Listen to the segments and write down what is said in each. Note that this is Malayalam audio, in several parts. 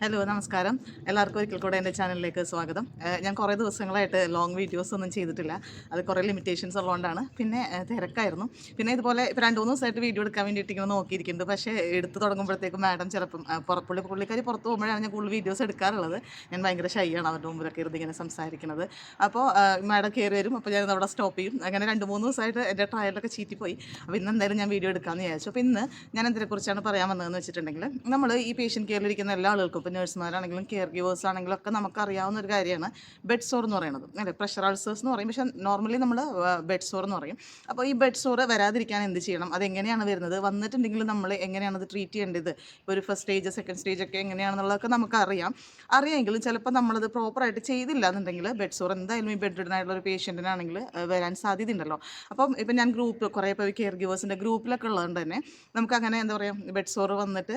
ഹലോ നമസ്കാരം. എല്ലാവർക്കും ഒരിക്കൽ കൂടെ എന്റെ ചാനലിലേക്ക് സ്വാഗതം. ഞാൻ കുറേ ദിവസങ്ങളായിട്ട് ലോങ് വീഡിയോസ് ഒന്നും ചെയ്തിട്ടില്ല. അത് കുറേ ലിമിറ്റേഷൻസ് ഉള്ളതുകൊണ്ടാണ്. പിന്നെ തിരക്കായിരുന്നു. പിന്നെ ഇതുപോലെ ഇപ്പോൾ രണ്ട് മൂന്ന് ദിവസമായിട്ട് വീഡിയോ എടുക്കാൻ വേണ്ടിയിട്ട് ഇങ്ങനെ നോക്കിയിരിക്കുന്നുണ്ട്. പക്ഷേ എടുത്ത് തുടങ്ങുമ്പോഴത്തേക്കും മാഡം ചിലപ്പം പുറപ്പുള്ളി പുള്ളിക്കാർ പുറത്ത് പോകുമ്പോഴാണ് ഞാൻ കൂടുതൽ വീഡിയോസ് എടുക്കാറുള്ളത്. ഞാൻ ഭയങ്കര ഷൈയാണ് അവരുടെ മുമ്പിലൊക്കെ ഇരുന്ന് ഇങ്ങനെ സംസാരിക്കുന്നത്. അപ്പോൾ മാഡം കയറി വരും. അപ്പോൾ ഞാൻ അവിടെ സ്റ്റോപ്പ് ചെയ്യും. അങ്ങനെ രണ്ട് മൂന്ന് ദിവസമായിട്ട് എന്റെ ട്രയലൊക്കെ ചീറ്റിപ്പോയി. അപ്പോൾ ഇന്ന് എന്തായാലും ഞാൻ വീഡിയോ എടുക്കാമെന്ന് വിചാരിച്ചു. അപ്പോൾ ഇന്ന് ഞാൻ എന്തിനെക്കുറിച്ചാണ് പറയാൻ വന്നതെന്ന് വെച്ചിട്ടുണ്ടെങ്കിൽ നമ്മൾ ഈ പേഷ്യന്റ് കെയറിലിരിക്കുന്ന എല്ലാ ആളുകൾക്കും ഇപ്പോൾ നേഴ്സുമാരാണെങ്കിലും കെയർ ഗീവേഴ്സ് ആണെങ്കിലും ഒക്കെ നമുക്കറിയാവുന്ന ഒരു കാര്യമാണ്. ബെഡ് സോർ എന്ന് പറയുന്നത്. അല്ലേ? പ്രഷർ അൾസേഴ്സ് എന്ന് പറയും. പക്ഷേ നോർമലി നമ്മൾ ബെഡ് സോർ എന്ന് പറയും. അപ്പോൾ ഈ ബെഡ് സോർ വരാതിരിക്കാൻ എന്ത് ചെയ്യണം? അതെങ്ങനെയാണ് വരുന്നത്? വന്നിട്ടുണ്ടെങ്കിൽ നമ്മൾ എങ്ങനെയാണ് അത് ട്രീറ്റ് ചെയ്യേണ്ടത്? ഒരു ഫസ്റ്റ് സ്റ്റേജ് സെക്കൻഡ് സ്റ്റേജ് ഒക്കെ എങ്ങനെയാണെന്നുള്ളതൊക്കെ നമുക്കറിയാം. അറിയാമെങ്കിലും ചിലപ്പോൾ നമ്മളത് പ്രോപ്പറായിട്ട് ചെയ്തില്ല എന്നുണ്ടെങ്കിൽ ബെഡ് സോർ എന്തായാലും ഈ ബെഡ് ആയിട്ടുള്ള ഒരു പേഷ്യന്റിനാണെങ്കിൽ വരാൻ സാധ്യതയുണ്ടല്ലോ. അപ്പം ഇപ്പം ഞാൻ ഗ്രൂപ്പ് കുറേ ഇപ്പോൾ കെയർ ഗീവേഴ്സിന്റെ ഗ്രൂപ്പിലൊക്കെ ഉള്ളതുകൊണ്ട് തന്നെ നമുക്ക് അങ്ങനെ എന്താ പറയുക ബെഡ് സോർ വന്നിട്ട്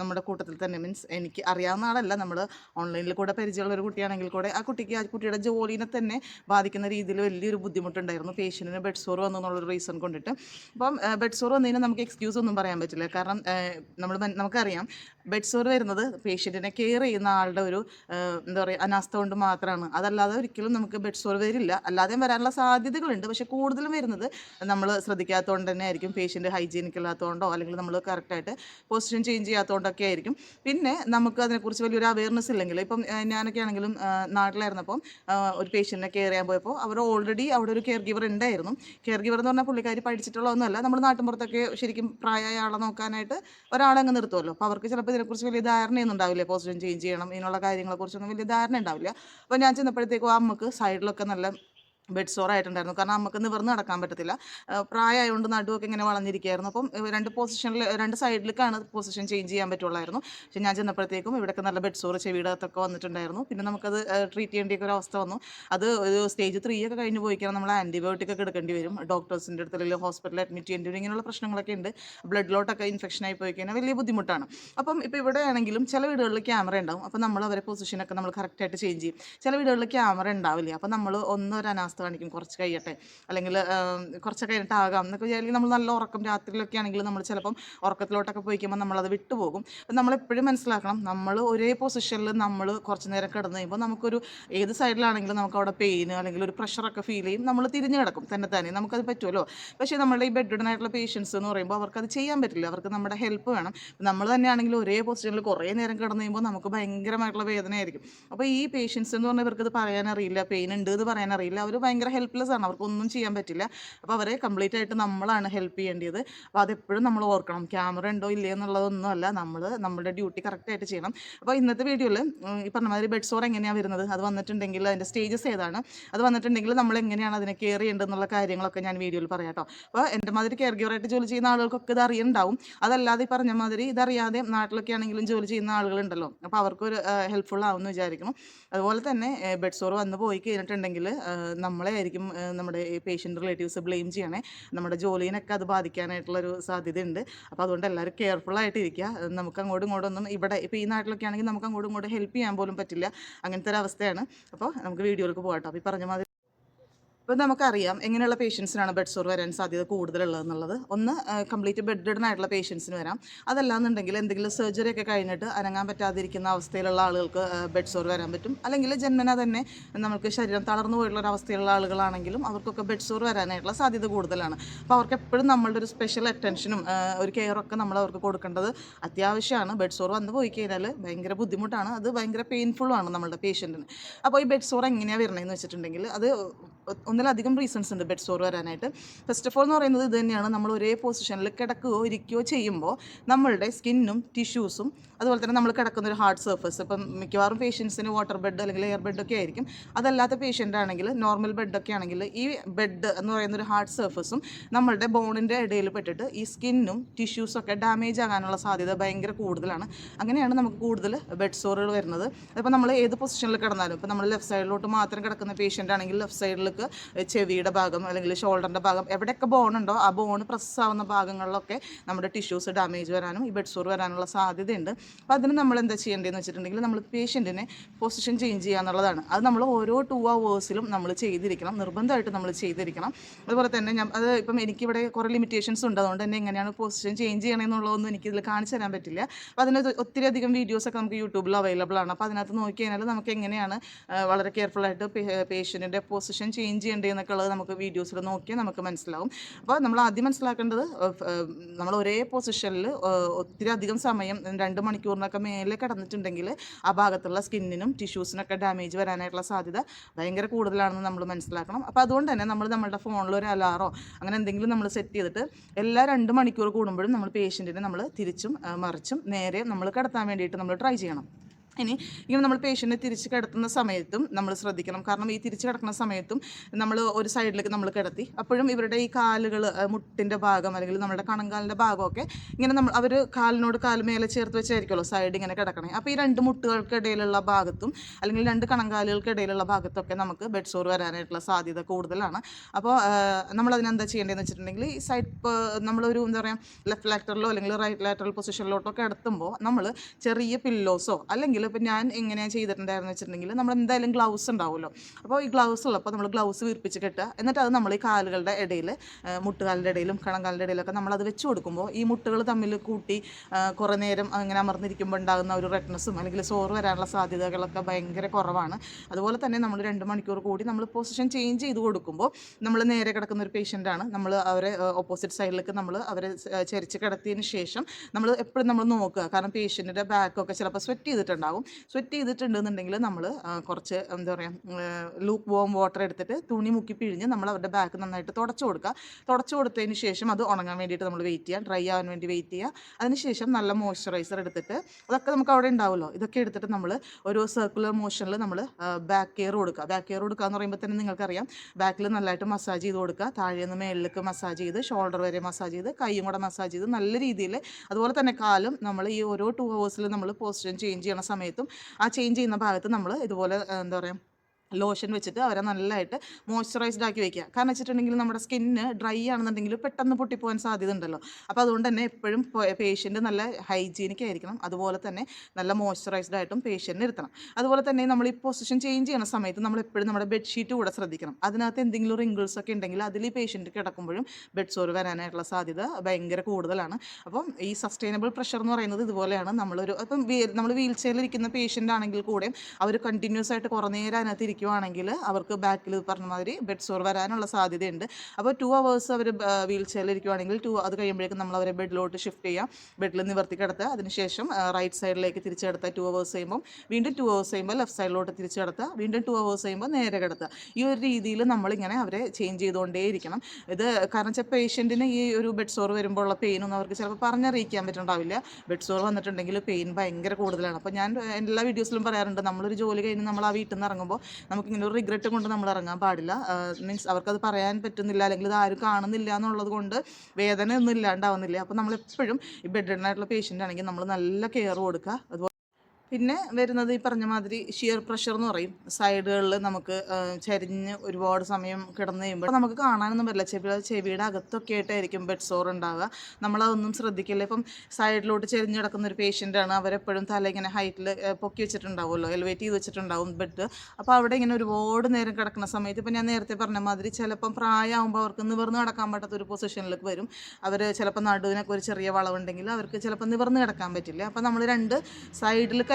നമ്മുടെ കൂട്ടത്തിൽ തന്നെ മീൻസ് എനിക്ക് അറിയാവുന്ന ആളല്ല. നമ്മൾ ഓൺലൈനിൽ കൂടെ പരിചയമുള്ള ഒരു കുട്ടിയാണെങ്കിൽ കൂടെ ആ കുട്ടിക്ക് ആ കുട്ടിയുടെ ജോലിനെ തന്നെ ബാധിക്കുന്ന രീതിയിൽ വലിയൊരു ബുദ്ധിമുട്ടുണ്ടായിരുന്നു. പേഷ്യന്റിന് ബെഡ് സോർ വന്നു എന്നുള്ളൊരു റീസൺ കൊണ്ടിട്ട്. അപ്പം ബെഡ് സോർ വന്നതിന് നമുക്ക് എക്സ്ക്യൂസ് ഒന്നും പറയാൻ പറ്റില്ല. കാരണം നമ്മൾ നമുക്കറിയാം ബെഡ് സോർ വരുന്നത് പേഷ്യന്റിനെ കെയർ ചെയ്യുന്ന ആളുടെ ഒരു എന്താ പറയുക അനാസ്ഥ കൊണ്ട് മാത്രമാണ് അതല്ലാതെ ഒരിക്കലും നമുക്ക് ബെഡ് സോർ വരില്ല അല്ലാതെയും വരാനുള്ള സാധ്യതകളുണ്ട്. പക്ഷേ കൂടുതലും വരുന്നത് നമ്മൾ ശ്രദ്ധിക്കാത്തതുകൊണ്ട് തന്നെ ആയിരിക്കും. പേഷ്യന്റ് ഹൈജീനിക് ഇല്ലാത്തതുകൊണ്ടോ അല്ലെങ്കിൽ നമ്മൾ കറക്റ്റായിട്ട് പൊസിഷൻ ചേഞ്ച് ചെയ്യാത്തതുകൊണ്ടൊക്കെ ആയിരിക്കും. പിന്നെ നമുക്ക് അതിനെക്കുറിച്ച് വലിയൊരു അവയർനെസ് ഇല്ലെങ്കിൽ ഇപ്പം ഞാനൊക്കെ ആണെങ്കിലും നാട്ടിലായിരുന്നപ്പം ഒരു പേഷ്യന്റിനെ കെയർ ചെയ്യാൻ പോയപ്പോൾ അവർ ഓൾറെഡി അവിടെ ഒരു കെയർ ഗിവർ ഉണ്ടായിരുന്നു. കെയർ ഗിവർ എന്ന് പറഞ്ഞാൽ പുള്ളിക്കാരി പഠിച്ചിട്ടുള്ളതൊന്നുമല്ല. നമ്മൾ നാട്ടിൻപുറത്തൊക്കെ ശരിക്കും പ്രായമായ ആളെ നോക്കാനായിട്ട് ഒരാളെ അങ്ങ് നിർത്തുമല്ലോ അപ്പോൾ അവർക്ക് ചിലപ്പോൾ ഇതിനെക്കുറിച്ച് വലിയ ധാരണയൊന്നും ഉണ്ടാവില്ല. പൊസിഷൻ ചേഞ്ച് ചെയ്യണം ഇതിനുള്ള കാര്യങ്ങളെ കുറിച്ചൊന്നും വലിയ ധാരണ ഉണ്ടാവില്ല. അപ്പോൾ ഞാൻ ചെന്നപ്പോഴത്തേക്കും അമ്മയ്ക്ക് സൈഡിലൊക്കെ നല്ല ബെഡ് സോർ ആയിട്ടുണ്ടായിരുന്നു. കാരണം നമുക്ക് നിവർന്ന് നടക്കാൻ പറ്റത്തില്ല. പ്രായമായതുകൊണ്ട് നടുവൊക്കെ ഇങ്ങനെ വളഞ്ഞിരിക്കുകയായിരുന്നു. അപ്പം രണ്ട് പൊസിഷനിൽ രണ്ട് സൈഡിലേക്കാണ് പൊസിഷൻ ചേഞ്ച് ചെയ്യാൻ പറ്റുള്ളായിരുന്നു. പക്ഷെ ഞാൻ ചെന്നപ്പോഴത്തേക്കും ഇവിടെയൊക്കെ നല്ല ബെഡ് സോർ ചെവിയിടത്തൊക്കെ വന്നിട്ടുണ്ടായിരുന്നു. പിന്നെ നമുക്കത് ട്രീറ്റ് ചെയ്യേണ്ടിയൊക്കെ ഒരു അവസ്ഥ വന്നു. അത് ഒരു സ്റ്റേജ് ത്രീ ഒക്കെ കഴിഞ്ഞ് പോയി കഴിഞ്ഞാൽ നമ്മൾ ആന്റിബയോട്ടിക് ഒക്കെ എടുക്കേണ്ടി വരും. ഡോക്ടേഴ്സിന്റെ അടുത്ത് അല്ലെങ്കിൽ ഹോസ്പിറ്റലിൽ അഡ്മിറ്റ് ചെയ്യേണ്ടി വരും. ഇങ്ങനെയുള്ള പ്രശ്നങ്ങളൊക്കെ ഉണ്ട്. ബ്ലഡ് ബ്ലഡിലോട്ടൊക്കെ ഇൻഫെക്ഷൻ ആയി പോയി കഴിഞ്ഞാൽ വലിയ ബുദ്ധിമുട്ടാണ്. അപ്പം ഇപ്പോൾ ഇവിടെ ആണെങ്കിലും ചില വീടുകളിൽ ക്യാമറ ഉണ്ടാവും. അപ്പോൾ നമ്മൾ അവരെ പൊസിഷനൊക്കെ നമ്മൾ കറക്റ്റായിട്ട് ചേഞ്ച് ചെയ്യും. ചില വീടുകളിൽ ക്യാമറ ഉണ്ടാവില്ല. അപ്പോൾ നമ്മൾ ഒന്നൊരു അനാസ്ഥ കാണിക്കും കുറച്ച് കഴിയട്ടെ. അല്ലെങ്കിൽ കുറച്ച് കഴിഞ്ഞിട്ടാകാം എന്നൊക്കെ വിചാരിക്കും നമ്മൾ നല്ല ഉറക്കം രാത്രിയിലൊക്കെ ആണെങ്കിൽ നമ്മൾ ചിലപ്പം ഉറക്കത്തിലോട്ടൊക്കെ പോയിക്കുമ്പോൾ നമ്മളത് വിട്ടുപോകും നമ്മളെപ്പോഴും മനസ്സിലാക്കണം നമ്മൾ ഒരേ പൊസിഷനിൽ നമ്മൾ കുറച്ച് നേരം കിടന്നു കഴിയുമ്പോൾ നമുക്കൊരു ഏത് സൈഡിലാണെങ്കിലും നമുക്ക് അവിടെ പെയിന് അല്ലെങ്കിൽ ഒരു പ്രഷറൊക്കെ ഫീൽ ചെയ്യും. നമ്മൾ തിരിഞ്ഞു കിടക്കും. തന്നെ തന്നെ. നമുക്കത് പറ്റുമല്ലോ. പക്ഷേ നമ്മുടെ ഈ ബെഡ് ആയിട്ടുള്ള പേഷ്യൻസ് എന്ന് പറയുമ്പോൾ അവർക്കത് ചെയ്യാൻ പറ്റില്ല. അവർക്ക് നമ്മുടെ ഹെൽപ്പ് വേണം. നമ്മൾ തന്നെയാണെങ്കിൽ ഒരേ പൊസിഷനിൽ കുറേ നേരം കിടന്നു കഴിയുമ്പോൾ നമുക്ക് ഭയങ്കരമായിട്ടുള്ള വേദനയായിരിക്കും. അപ്പോൾ ഈ പേഷ്യൻസ് എന്ന് പറഞ്ഞാൽ ഇവർക്ക് ഇത് പറയാനറിയില്ല. പെയിൻ ഉണ്ട് എന്ന് പറയാനറിയില്ല. അവർ ഭയങ്കര ഹെൽപ്ലെസ് ആണ്. അവർക്കൊന്നും ചെയ്യാൻ പറ്റില്ല. അപ്പോൾ അവരെ കംപ്ലീറ്റ് ആയിട്ട് നമ്മളാണ് ഹെൽപ്പ് ചെയ്യേണ്ടത്. അപ്പോൾ അതെപ്പോഴും നമ്മൾ ഓർക്കണം. ക്യാമറ ഉണ്ടോ ഇല്ലേ എന്നുള്ളതൊന്നും അല്ല. നമ്മൾ നമ്മുടെ ഡ്യൂട്ടി കറക്റ്റായിട്ട് ചെയ്യണം. അപ്പോൾ ഇന്നത്തെ വീഡിയോയിൽ ഈ പറഞ്ഞ മാതിരി ബെഡ് സോർ എങ്ങനെയാണ് വരുന്നത്? അത് വന്നിട്ടുണ്ടെങ്കിൽ അതിന്റെ സ്റ്റേജസ് ഏതാണ്? അത് വന്നിട്ടുണ്ടെങ്കിൽ നമ്മൾ എങ്ങനെയാണ് അതിനെ കെയർ ചെയ്യേണ്ടതെന്നുള്ള കാര്യങ്ങളൊക്കെ ഞാൻ വീഡിയോയിൽ പറയാം കേട്ടോ അപ്പോൾ എന്റെ മാതിരി കെയർ ഗിവറായിട്ട് ജോലി ചെയ്യുന്ന ആളുകൾക്കൊക്കെ ഇത് അറിയണ്ടാവും. അതല്ലാതെ ഈ പറഞ്ഞ മാതിരി ഇതറിയാതെ നാട്ടിലൊക്കെ ആണെങ്കിലും ജോലി ചെയ്യുന്ന ആളുകളുണ്ടല്ലോ. അപ്പോൾ അവർക്കൊരു ഹെൽപ്ഫുൾ ആവുമെന്ന് വിചാരിക്കുന്നു. അതുപോലെ തന്നെ ബെഡ് സോർ വന്ന് പോയി കഴിഞ്ഞിട്ടുണ്ടെങ്കിൽ നമ്മളെ ആയിരിക്കും നമ്മുടെ പേഷ്യന്റ് റിലേറ്റീവ്സ് ബ്ലെയിം ചെയ്യണേ. നമ്മുടെ ജോലിനൊക്കെ അത് ബാധിക്കാനായിട്ടുള്ളൊരു സാധ്യതയുണ്ട്. അപ്പോൾ അതുകൊണ്ട് എല്ലാവരും കെയർഫുൾ ആയിട്ട് ഇരിക്കുക നമുക്ക് അങ്ങോട്ടും ഇങ്ങോട്ടും ഒന്നും ഇവിടെ ഇപ്പോൾ ഈ നാട്ടിലൊക്കെ ആണെങ്കിൽ നമുക്ക് അങ്ങോട്ടും ഇങ്ങോട്ടും ഹെൽപ്പ് ചെയ്യാൻ പോലും പറ്റില്ല. അങ്ങനത്തെ ഒരു അവസ്ഥയാണ്. അപ്പോൾ നമുക്ക് വീഡിയോയിലേക്ക് പോകാം കേട്ടോ. അപ്പോൾ ഈ പറഞ്ഞ മാതിരി ഇപ്പോൾ നമുക്കറിയാം എങ്ങനെയുള്ള പേഷ്യൻസിനാണ് ബെഡ് സോർ വരാൻ സാധ്യത കൂടുതലുള്ളതെന്നുള്ളത്. ഒന്ന് കംപ്ലീറ്റ് ബെഡ് ആയിട്ടുള്ള പേഷ്യൻസിന് വരാം. അതല്ലാന്നുണ്ടെങ്കിൽ എന്തെങ്കിലും സർജറി ഒക്കെ കഴിഞ്ഞിട്ട് അനങ്ങാൻ പറ്റാതിരിക്കുന്ന അവസ്ഥയിലുള്ള ആളുകൾക്ക് ബെഡ് സോർ വരാൻ പറ്റും. അല്ലെങ്കിൽ ജന്മന തന്നെ നമുക്ക് ശരീരം തളർന്നു പോയിട്ടുള്ള ഒരു അവസ്ഥയിലുള്ള ആളുകളാണെങ്കിലും അവർക്കൊക്കെ ബെഡ് സോർ വരാനായിട്ടുള്ള സാധ്യത കൂടുതലാണ്. അപ്പോൾ അവർക്ക് എപ്പോഴും നമ്മളുടെ ഒരു സ്പെഷ്യൽ അറ്റൻഷനും ഒരു കെയറൊക്കെ നമ്മൾ അവർക്ക് കൊടുക്കേണ്ടത് അത്യാവശ്യമാണ്. ബെഡ് സോർ വന്നു പോയി കഴിഞ്ഞാൽ ഭയങ്കര ബുദ്ധിമുട്ടാണ്. അത് ഭയങ്കര പെയിൻഫുള്ളാണ് നമ്മളുടെ പേഷ്യന്റിന് അപ്പോൾ ഈ ബെഡ് സോർ എങ്ങനെയാണ് വരണതെന്ന് വെച്ചിട്ടുണ്ടെങ്കിൽ അത് ഒന്നിലധികം റീസൺസ് ഉണ്ട് ബെഡ് സോർ വരാനായിട്ട്. ഫസ്റ്റ് ഓഫ് ഓൾ എന്ന് പറയുന്നത് ഇത് തന്നെയാണ്. നമ്മൾ ഒരേ പൊസിഷനിൽ കിടക്കുകയോ ഇരിക്കുകയോ ചെയ്യുമ്പോൾ നമ്മളുടെ സ്കിന്നും ടിഷ്യൂസും അതുപോലെ തന്നെ നമ്മൾ കിടക്കുന്ന ഒരു ഹാർഡ് സർഫസ് ഇപ്പം മിക്കവാറും പേഷ്യൻസിന് വാട്ടർ ബെഡ് അല്ലെങ്കിൽ എയർ ബെഡൊക്കെ ആയിരിക്കും. അതല്ലാത്ത പേഷ്യന്റ് ആണെങ്കിൽ നോർമൽ ബെഡൊക്കെ ആണെങ്കിൽ ഈ ബെഡ് എന്ന് പറയുന്ന ഒരു ഹാർഡ് സർഫസും നമ്മളുടെ ബോണിന്റെ ഇടയിൽ പെട്ടിട്ട് ഈ സ്കിന്നും ടിഷ്യൂസും ഒക്കെ ഡാമേജ് ആകാനുള്ള സാധ്യത ഭയങ്കര കൂടുതലാണ്. അങ്ങനെയാണ് നമുക്ക് കൂടുതൽ ബെഡ് സോറുകൾ വരുന്നത്. അതിപ്പോൾ നമ്മൾ ഏത് പൊസിഷനിൽ കിടന്നാലും ഇപ്പോൾ നമ്മൾ ലെഫ്റ്റ് സൈഡിലോട്ട് മാത്രം കിടക്കുന്ന പേഷ്യന്റ് ആണെങ്കിൽ ലെഫ്റ്റ് സൈഡിൽ ഭാഗങ്ങളിലൊക്കെ ചെവിയുടെ ഭാഗം അല്ലെങ്കിൽ ഷോൾഡറിന്റെ ഭാഗം എവിടെയൊക്കെ ബോൺ ഉണ്ടോ ആ ബോൺ പ്രസ് ആവുന്ന ഭാഗങ്ങളിലൊക്കെ നമ്മുടെ ടിഷ്യൂസ് ഡാമേജ് വരാനും ഈ ബെഡ് സോർ വരാനുള്ള സാധ്യതയുണ്ട്. അപ്പോൾ അതിന് നമ്മൾ എന്താ ചെയ്യേണ്ടതെന്ന് വെച്ചിട്ടുണ്ടെങ്കിൽ നമ്മൾ പേഷ്യന്റിനെ പൊസിഷൻ ചേഞ്ച് ചെയ്യുക എന്നുള്ളതാണ്. അത് നമ്മൾ ഓരോ ടു അവേഴ്സിലും നമ്മൾ ചെയ്തിരിക്കണം. നിർബന്ധമായിട്ട് നമ്മൾ ചെയ്തിരിക്കണം. അതുപോലെ തന്നെ ഞാൻ അത് ഇപ്പം എനിക്കിവിടെ കുറേ ലിമിറ്റേഷൻസ് ഉണ്ട്. അതുകൊണ്ട് തന്നെ എങ്ങനെയാണ് പൊസിഷൻ ചേഞ്ച് ചെയ്യണമെന്നുള്ളതൊന്നും എനിക്കിതിൽ കാണിച്ചു തരാൻ പറ്റില്ല. അപ്പോൾ അതിന് ഒത്തിരി അധികം വീഡിയോസൊക്കെ നമുക്ക് യൂട്യൂബിൽ അവൈലബിൾ ആണ്. അപ്പോൾ അതിനകത്ത് നോക്കി കഴിഞ്ഞാൽ നമുക്ക് എങ്ങനെയാണ് വളരെ കെയർഫുൾ ആയിട്ട് പേഷ്യന്റിന്റെ പൊസിഷൻ ചേഞ്ച് ചെയ്യേണ്ടതെന്നൊക്കെ ഉള്ളത് നമുക്ക് വീഡിയോസിൽ നോക്കിയാൽ നമുക്ക് മനസ്സിലാവും. അപ്പോൾ നമ്മൾ ആദ്യം മനസ്സിലാക്കേണ്ടത് നമ്മൾ ഒരേ പൊസിഷനിൽ ഒത്തിരി അധികം സമയം രണ്ട് മണിക്കൂറിനൊക്കെ മേലെ കിടന്നിട്ടുണ്ടെങ്കിൽ ആ ഭാഗത്തുള്ള സ്കിന്നിനും ടിഷ്യൂസിനൊക്കെ ഡാമേജ് വരാനായിട്ടുള്ള സാധ്യത ഭയങ്കര കൂടുതലാണെന്ന് നമ്മൾ മനസ്സിലാക്കണം. അപ്പോൾ അതുകൊണ്ട് തന്നെ നമ്മൾ നമ്മുടെ ഫോണിൽ ഒരു അലാറോ അങ്ങനെ എന്തെങ്കിലും നമ്മൾ സെറ്റ് ചെയ്തിട്ട് എല്ലാ രണ്ട് മണിക്കൂർ കൂടുമ്പോഴും നമ്മൾ പേഷ്യന്റിനെ നമ്മൾ തിരിച്ചും മറിച്ചും നേരെ നമ്മൾ കിടത്താൻ വേണ്ടിയിട്ട് നമ്മൾ ട്രൈ ചെയ്യണം. ഇനി ഇങ്ങനെ നമ്മൾ പേഷ്യന്റിനെ തിരിച്ച് കിടത്തുന്ന സമയത്തും നമ്മൾ ശ്രദ്ധിക്കണം. കാരണം ഈ തിരിച്ച് കിടക്കുന്ന സമയത്തും നമ്മൾ ഒരു സൈഡിലേക്ക് നമ്മൾ കിടത്തി അപ്പോഴും ഇവരുടെ ഈ കാലുകൾ മുട്ടിന്റെ ഭാഗം അല്ലെങ്കിൽ നമ്മുടെ കണങ്കാലിന്റെ ഭാഗമൊക്കെ ഇങ്ങനെ നമ്മൾ അവർ കാലിനോട് കാൽ മേലെ ചേർത്ത് വെച്ചായിരിക്കുമല്ലോ സൈഡ് ഇങ്ങനെ കിടക്കണേ. അപ്പോൾ ഈ രണ്ട് മുട്ടുകൾക്കിടയിലുള്ള ഭാഗത്തും അല്ലെങ്കിൽ രണ്ട് കണങ്കാലുകൾക്കിടയിലുള്ള ഭാഗത്തൊക്കെ നമുക്ക് ബെഡ് സോർ വരാനായിട്ടുള്ള സാധ്യത കൂടുതലാണ്. അപ്പോൾ നമ്മൾ അതിനെന്താ ചെയ്യേണ്ടതെന്ന് വെച്ചിട്ടുണ്ടെങ്കിൽ ഈ സൈഡ് നമ്മളൊരു എന്താ പറയുക ലെഫ്റ്റ് ലാറ്ററിലോ അല്ലെങ്കിൽ റൈറ്റ് ലാറ്ററൽ പൊസിഷനിലോട്ടോ കിടത്തുമ്പോൾ നമ്മൾ ചെറിയ പില്ലോസോ അല്ലെങ്കിൽ ഇപ്പോൾ ഞാൻ എങ്ങനെയാണ് ചെയ്തിട്ടുണ്ടായിരുന്നു വെച്ചിട്ടുണ്ടെങ്കിൽ നമ്മൾ എന്തായാലും ഗ്ലൗസ് ഉണ്ടാവുമല്ലോ. അപ്പോൾ ഈ ഗ്ലൗസ് ഉള്ളപ്പോൾ നമ്മൾ ഗ്ലൗസ് വീർപ്പിച്ച് കെട്ടുക. എന്നിട്ട് അത് നമ്മൾ ഈ കാലുകളുടെ ഇടയിൽ മുട്ടുകാലിന്റെ ഇടയിലും കണങ്കാലിന്റെ ഇടയിലൊക്കെ നമ്മളത് വെച്ച് കൊടുക്കുമ്പോൾ ഈ മുട്ടുകൾ തമ്മിൽ കൂട്ടി കുറേ നേരം അങ്ങനെ അമർന്നിരിക്കുമ്പോൾ ഉണ്ടാകുന്ന ഒരു റെഡ്നെസ്സും അല്ലെങ്കിൽ സോറ് വരാനുള്ള സാധ്യതകളൊക്കെ ഭയങ്കര കുറവാണ്. അതുപോലെ തന്നെ നമ്മൾ രണ്ട് മണിക്കൂർ കൂടി നമ്മൾ പൊസിഷൻ ചേഞ്ച് ചെയ്ത് കൊടുക്കുമ്പോൾ നമ്മൾ നേരെ കിടക്കുന്ന ഒരു പേഷ്യന്റാണ് നമ്മൾ അവരെ ഓപ്പോസിറ്റ് സൈഡിലേക്ക് നമ്മൾ അവരെ ചരിച്ച് കിടത്തിയതിന് ശേഷം നമ്മൾ എപ്പോഴും നമ്മൾ നോക്കുക. കാരണം പേഷ്യന്റിന്റെ ബാക്കൊക്കെ ചിലപ്പോൾ സ്വെറ്റ് ചെയ്തിട്ടുണ്ടാകും സ്വെറ്റ് ചെയ്തിട്ടുണ്ടെന്നുണ്ടെങ്കിൽ നമ്മൾ കുറച്ച് എന്താ പറയുക ലൂക്ക് വോം വാട്ടർ എടുത്തിട്ട് തുണി മുക്കി പിഴിഞ്ഞ് നമ്മൾ അവരുടെ ബാക്ക് നന്നായിട്ട് തുടച്ചു കൊടുക്കുക. തുടച്ചു കൊടുത്തതിന് ശേഷം അത് ഉണങ്ങാൻ വേണ്ടിയിട്ട് നമ്മൾ വെയിറ്റ് ചെയ്യുക. ഡ്രൈ ആവാൻ വേണ്ടി വെയിറ്റ് ചെയ്യുക. അതിനുശേഷം നല്ല മോയ്സ്ചറൈസർ എടുത്തിട്ട് അതൊക്കെ നമുക്ക് അവിടെ ഉണ്ടാവുമല്ലോ. ഇതൊക്കെ എടുത്തിട്ട് നമ്മൾ ഒരു സർക്കുലർ മോഷനിൽ നമ്മൾ ബാക്ക് കെയർ കൊടുക്കുക. ബാക്ക് കെയർ കൊടുക്കുക എന്ന് പറയുമ്പോൾ തന്നെ നിങ്ങൾക്കറിയാം. ബാക്കിൽ നല്ലതായിട്ട് മസാജ് ചെയ്ത് കൊടുക്കുക. താഴെ നിന്ന് മേളിലേക്ക് മസാജ് ചെയ്ത് ഷോൾഡർ വരെ മസാജ് ചെയ്ത് കൈയും കൂടെ മസാജ് ചെയ്ത് നല്ല രീതിയിൽ അതുപോലെ തന്നെ കാലും നമ്മൾ ഈ ഓരോ ടു ഹവേഴ്സിൽ നമ്മൾ പൊസിഷൻ ചേഞ്ച് ചെയ്യണ സമയത്തും ആ ചേഞ്ച് ചെയ്യുന്ന ഭാഗത്ത് നമ്മൾ ഇതുപോലെ എന്താ പറയുക ലോഷൻ വെച്ചിട്ട് അവരെ നല്ലതായിട്ട് മോയ്സ്ചറൈസ്ഡ് ആക്കി വെക്കുക. കാരണം വെച്ചിട്ടുണ്ടെങ്കിൽ നമ്മുടെ സ്കിന്ന് ഡ്രൈ ആണെന്നുണ്ടെങ്കിൽ പെട്ടെന്ന് പൊട്ടിപ്പോകാൻ സാധ്യത ഉണ്ടല്ലോ അപ്പോൾ അതുകൊണ്ട് തന്നെ എപ്പോഴും പേഷ്യന്റ് നല്ല ഹൈജീനിക് ആയിരിക്കണം. അതുപോലെ തന്നെ നല്ല മോയ്സ്ചറൈസ്ഡ് ആയിട്ടും പേഷ്യന്റിന് ഇരുത്തണം. അതുപോലെ തന്നെ നമ്മൾ ഈ പൊസിഷൻ ചേഞ്ച് ചെയ്യുന്ന സമയത്ത് നമ്മൾ എപ്പോഴും നമ്മുടെ ബെഡ്ഷീറ്റ് കൂടെ ശ്രദ്ധിക്കണം. അതിനകത്ത് എന്തെങ്കിലും റിങ്കിൾസ് ഒക്കെ ഉണ്ടെങ്കിൽ അതിൽ ഈ പേഷ്യന്റ് കിടക്കുമ്പോഴും ബെഡ് സോർ വരാനായിട്ടുള്ള സാധ്യത ഭയങ്കര കൂടുതലാണ്. അപ്പം ഈ സസ്റ്റൈനബിൾ പ്രഷർ എന്ന് പറയുന്നത് ഇതുപോലെയാണ്. നമ്മളൊരു അപ്പം നമ്മൾ വീൽ ചെയറിൽ ഇരിക്കുന്ന പേഷ്യന്റ് ആണെങ്കിൽ കൂടെ അവർ കണ്ടിന്യൂസ് ആയിട്ട് കുറേ നേരം അതിനകത്ത് ഇരിക്കുവാണെങ്കിൽ അവർക്ക് ബാക്കിൽ പറഞ്ഞ മാതിരി ബെഡ് സോർ വരാനുള്ള സാധ്യതയുണ്ട്. അപ്പോൾ ടു അവേഴ്സ് അവർ വീൽ ചെയറിൽ ഇരിക്കുവാണെങ്കിൽ ടു അത് കഴിയുമ്പോഴേക്കും നമ്മൾ അവരെ ബെഡിലോട്ട് ഷിഫ്റ്റ് ചെയ്യാം. ബെഡിൽ നിവർത്തി കിടത്തുക. അതിനുശേഷം റൈറ്റ് സൈഡിലേക്ക് തിരിച്ചു ടു അവേഴ്സ് ചെയ്യുമ്പോൾ വീണ്ടും ടു അവേഴ്സ് ചെയ്യുമ്പോൾ ലെഫ്റ്റ് സൈഡിലോട്ട് കിടത്തുക വീണ്ടും ടു അവേഴ്സ് ചെയ്യുമ്പോൾ നേരെ കിടത്തുക. ഈ ഒരു രീതിയിൽ നമ്മളിങ്ങനെ അവരെ ചേഞ്ച് ചെയ്തുകൊണ്ടേയിരിക്കണം. ഇത് കാരണം വെച്ചാൽ പേഷ്യന്റിന് ഈ ഒരു ബെഡ് സോർ വരുമ്പോഴുള്ള പെയിനൊന്നും അവർക്ക് ചിലപ്പോൾ പറഞ്ഞറിയിക്കാൻ പറ്റുന്നുണ്ടാവില്ല ബെഡ് സോർ വന്നിട്ടുണ്ടെങ്കിൽ പെയിൻ ഭയങ്കര കൂടുതലാണ്. അപ്പോൾ ഞാൻ എല്ലാ വീഡിയോസിലും പറയാറുണ്ട്. നമ്മളൊരു ജോലി കഴിഞ്ഞ് നമ്മൾ ആ വീട്ടിൽ നിന്ന് ഇറങ്ങുമ്പോൾ നമുക്കിങ്ങനെ ഒരു റിഗ്രറ്റ് കൊണ്ട് നമ്മൾ ഇറങ്ങാൻ പാടില്ല മീൻസ് അവർക്കത് പറയാൻ പറ്റുന്നില്ല അല്ലെങ്കിൽ ഇത് ആരും കാണുന്നില്ല എന്നുള്ളത് കൊണ്ട് വേദന ഒന്നും ഇല്ലാണ്ടാവുന്നില്ല. അപ്പോൾ നമ്മളെപ്പോഴും ഈ ബെഡ് ആയിട്ടുള്ള പേഷ്യന്റ് ആണെങ്കിൽ നമ്മൾ നല്ല കെയർ കൊടുക്കുക. അതുപോലെ പിന്നെ വരുന്നത് ഈ പറഞ്ഞ മാതിരി ഷിയർ പ്രഷർ എന്ന് പറയും. സൈഡുകളിൽ നമുക്ക് ചരിഞ്ഞ് ഒരുപാട് സമയം കിടന്ന് കഴിയുമ്പോൾ നമുക്ക് കാണാനൊന്നും പറ്റില്ല. ചെവി ചെവിയുടെ അകത്തൊക്കെ ആയിട്ടായിരിക്കും ബെഡ് സോർ ഉണ്ടാവുക. നമ്മളതൊന്നും ശ്രദ്ധിക്കില്ല. ഇപ്പം സൈഡിലോട്ട് ചെരിഞ്ഞ് കിടക്കുന്ന ഒരു ആണ്. അവരെപ്പോഴും തല ഇങ്ങനെ ഹൈറ്റിൽ പൊക്കി വെച്ചിട്ടുണ്ടാവുമല്ലോ. എലിവേറ്റ് ചെയ്ത് വെച്ചിട്ടുണ്ടാവും ബെഡ് അപ്പോൾ അവിടെ ഇങ്ങനെ ഒരുപാട് നേരം കിടക്കുന്ന സമയത്ത് ഇപ്പം ഞാൻ നേരത്തെ പറഞ്ഞ മാതിരി ചിലപ്പം പ്രായമാകുമ്പോൾ അവർക്ക് നിവർന്ന് കിടക്കാൻ പറ്റാത്ത ഒരു പൊസിഷനിലേക്ക് വരും. അവർ ചിലപ്പോൾ നടുവിനൊക്കെ ഒരു ചെറിയ വളവുണ്ടെങ്കിൽ അവർക്ക് ചിലപ്പോൾ നിവർന്ന് കിടക്കാൻ പറ്റില്ല. അപ്പോൾ നമ്മൾ രണ്ട്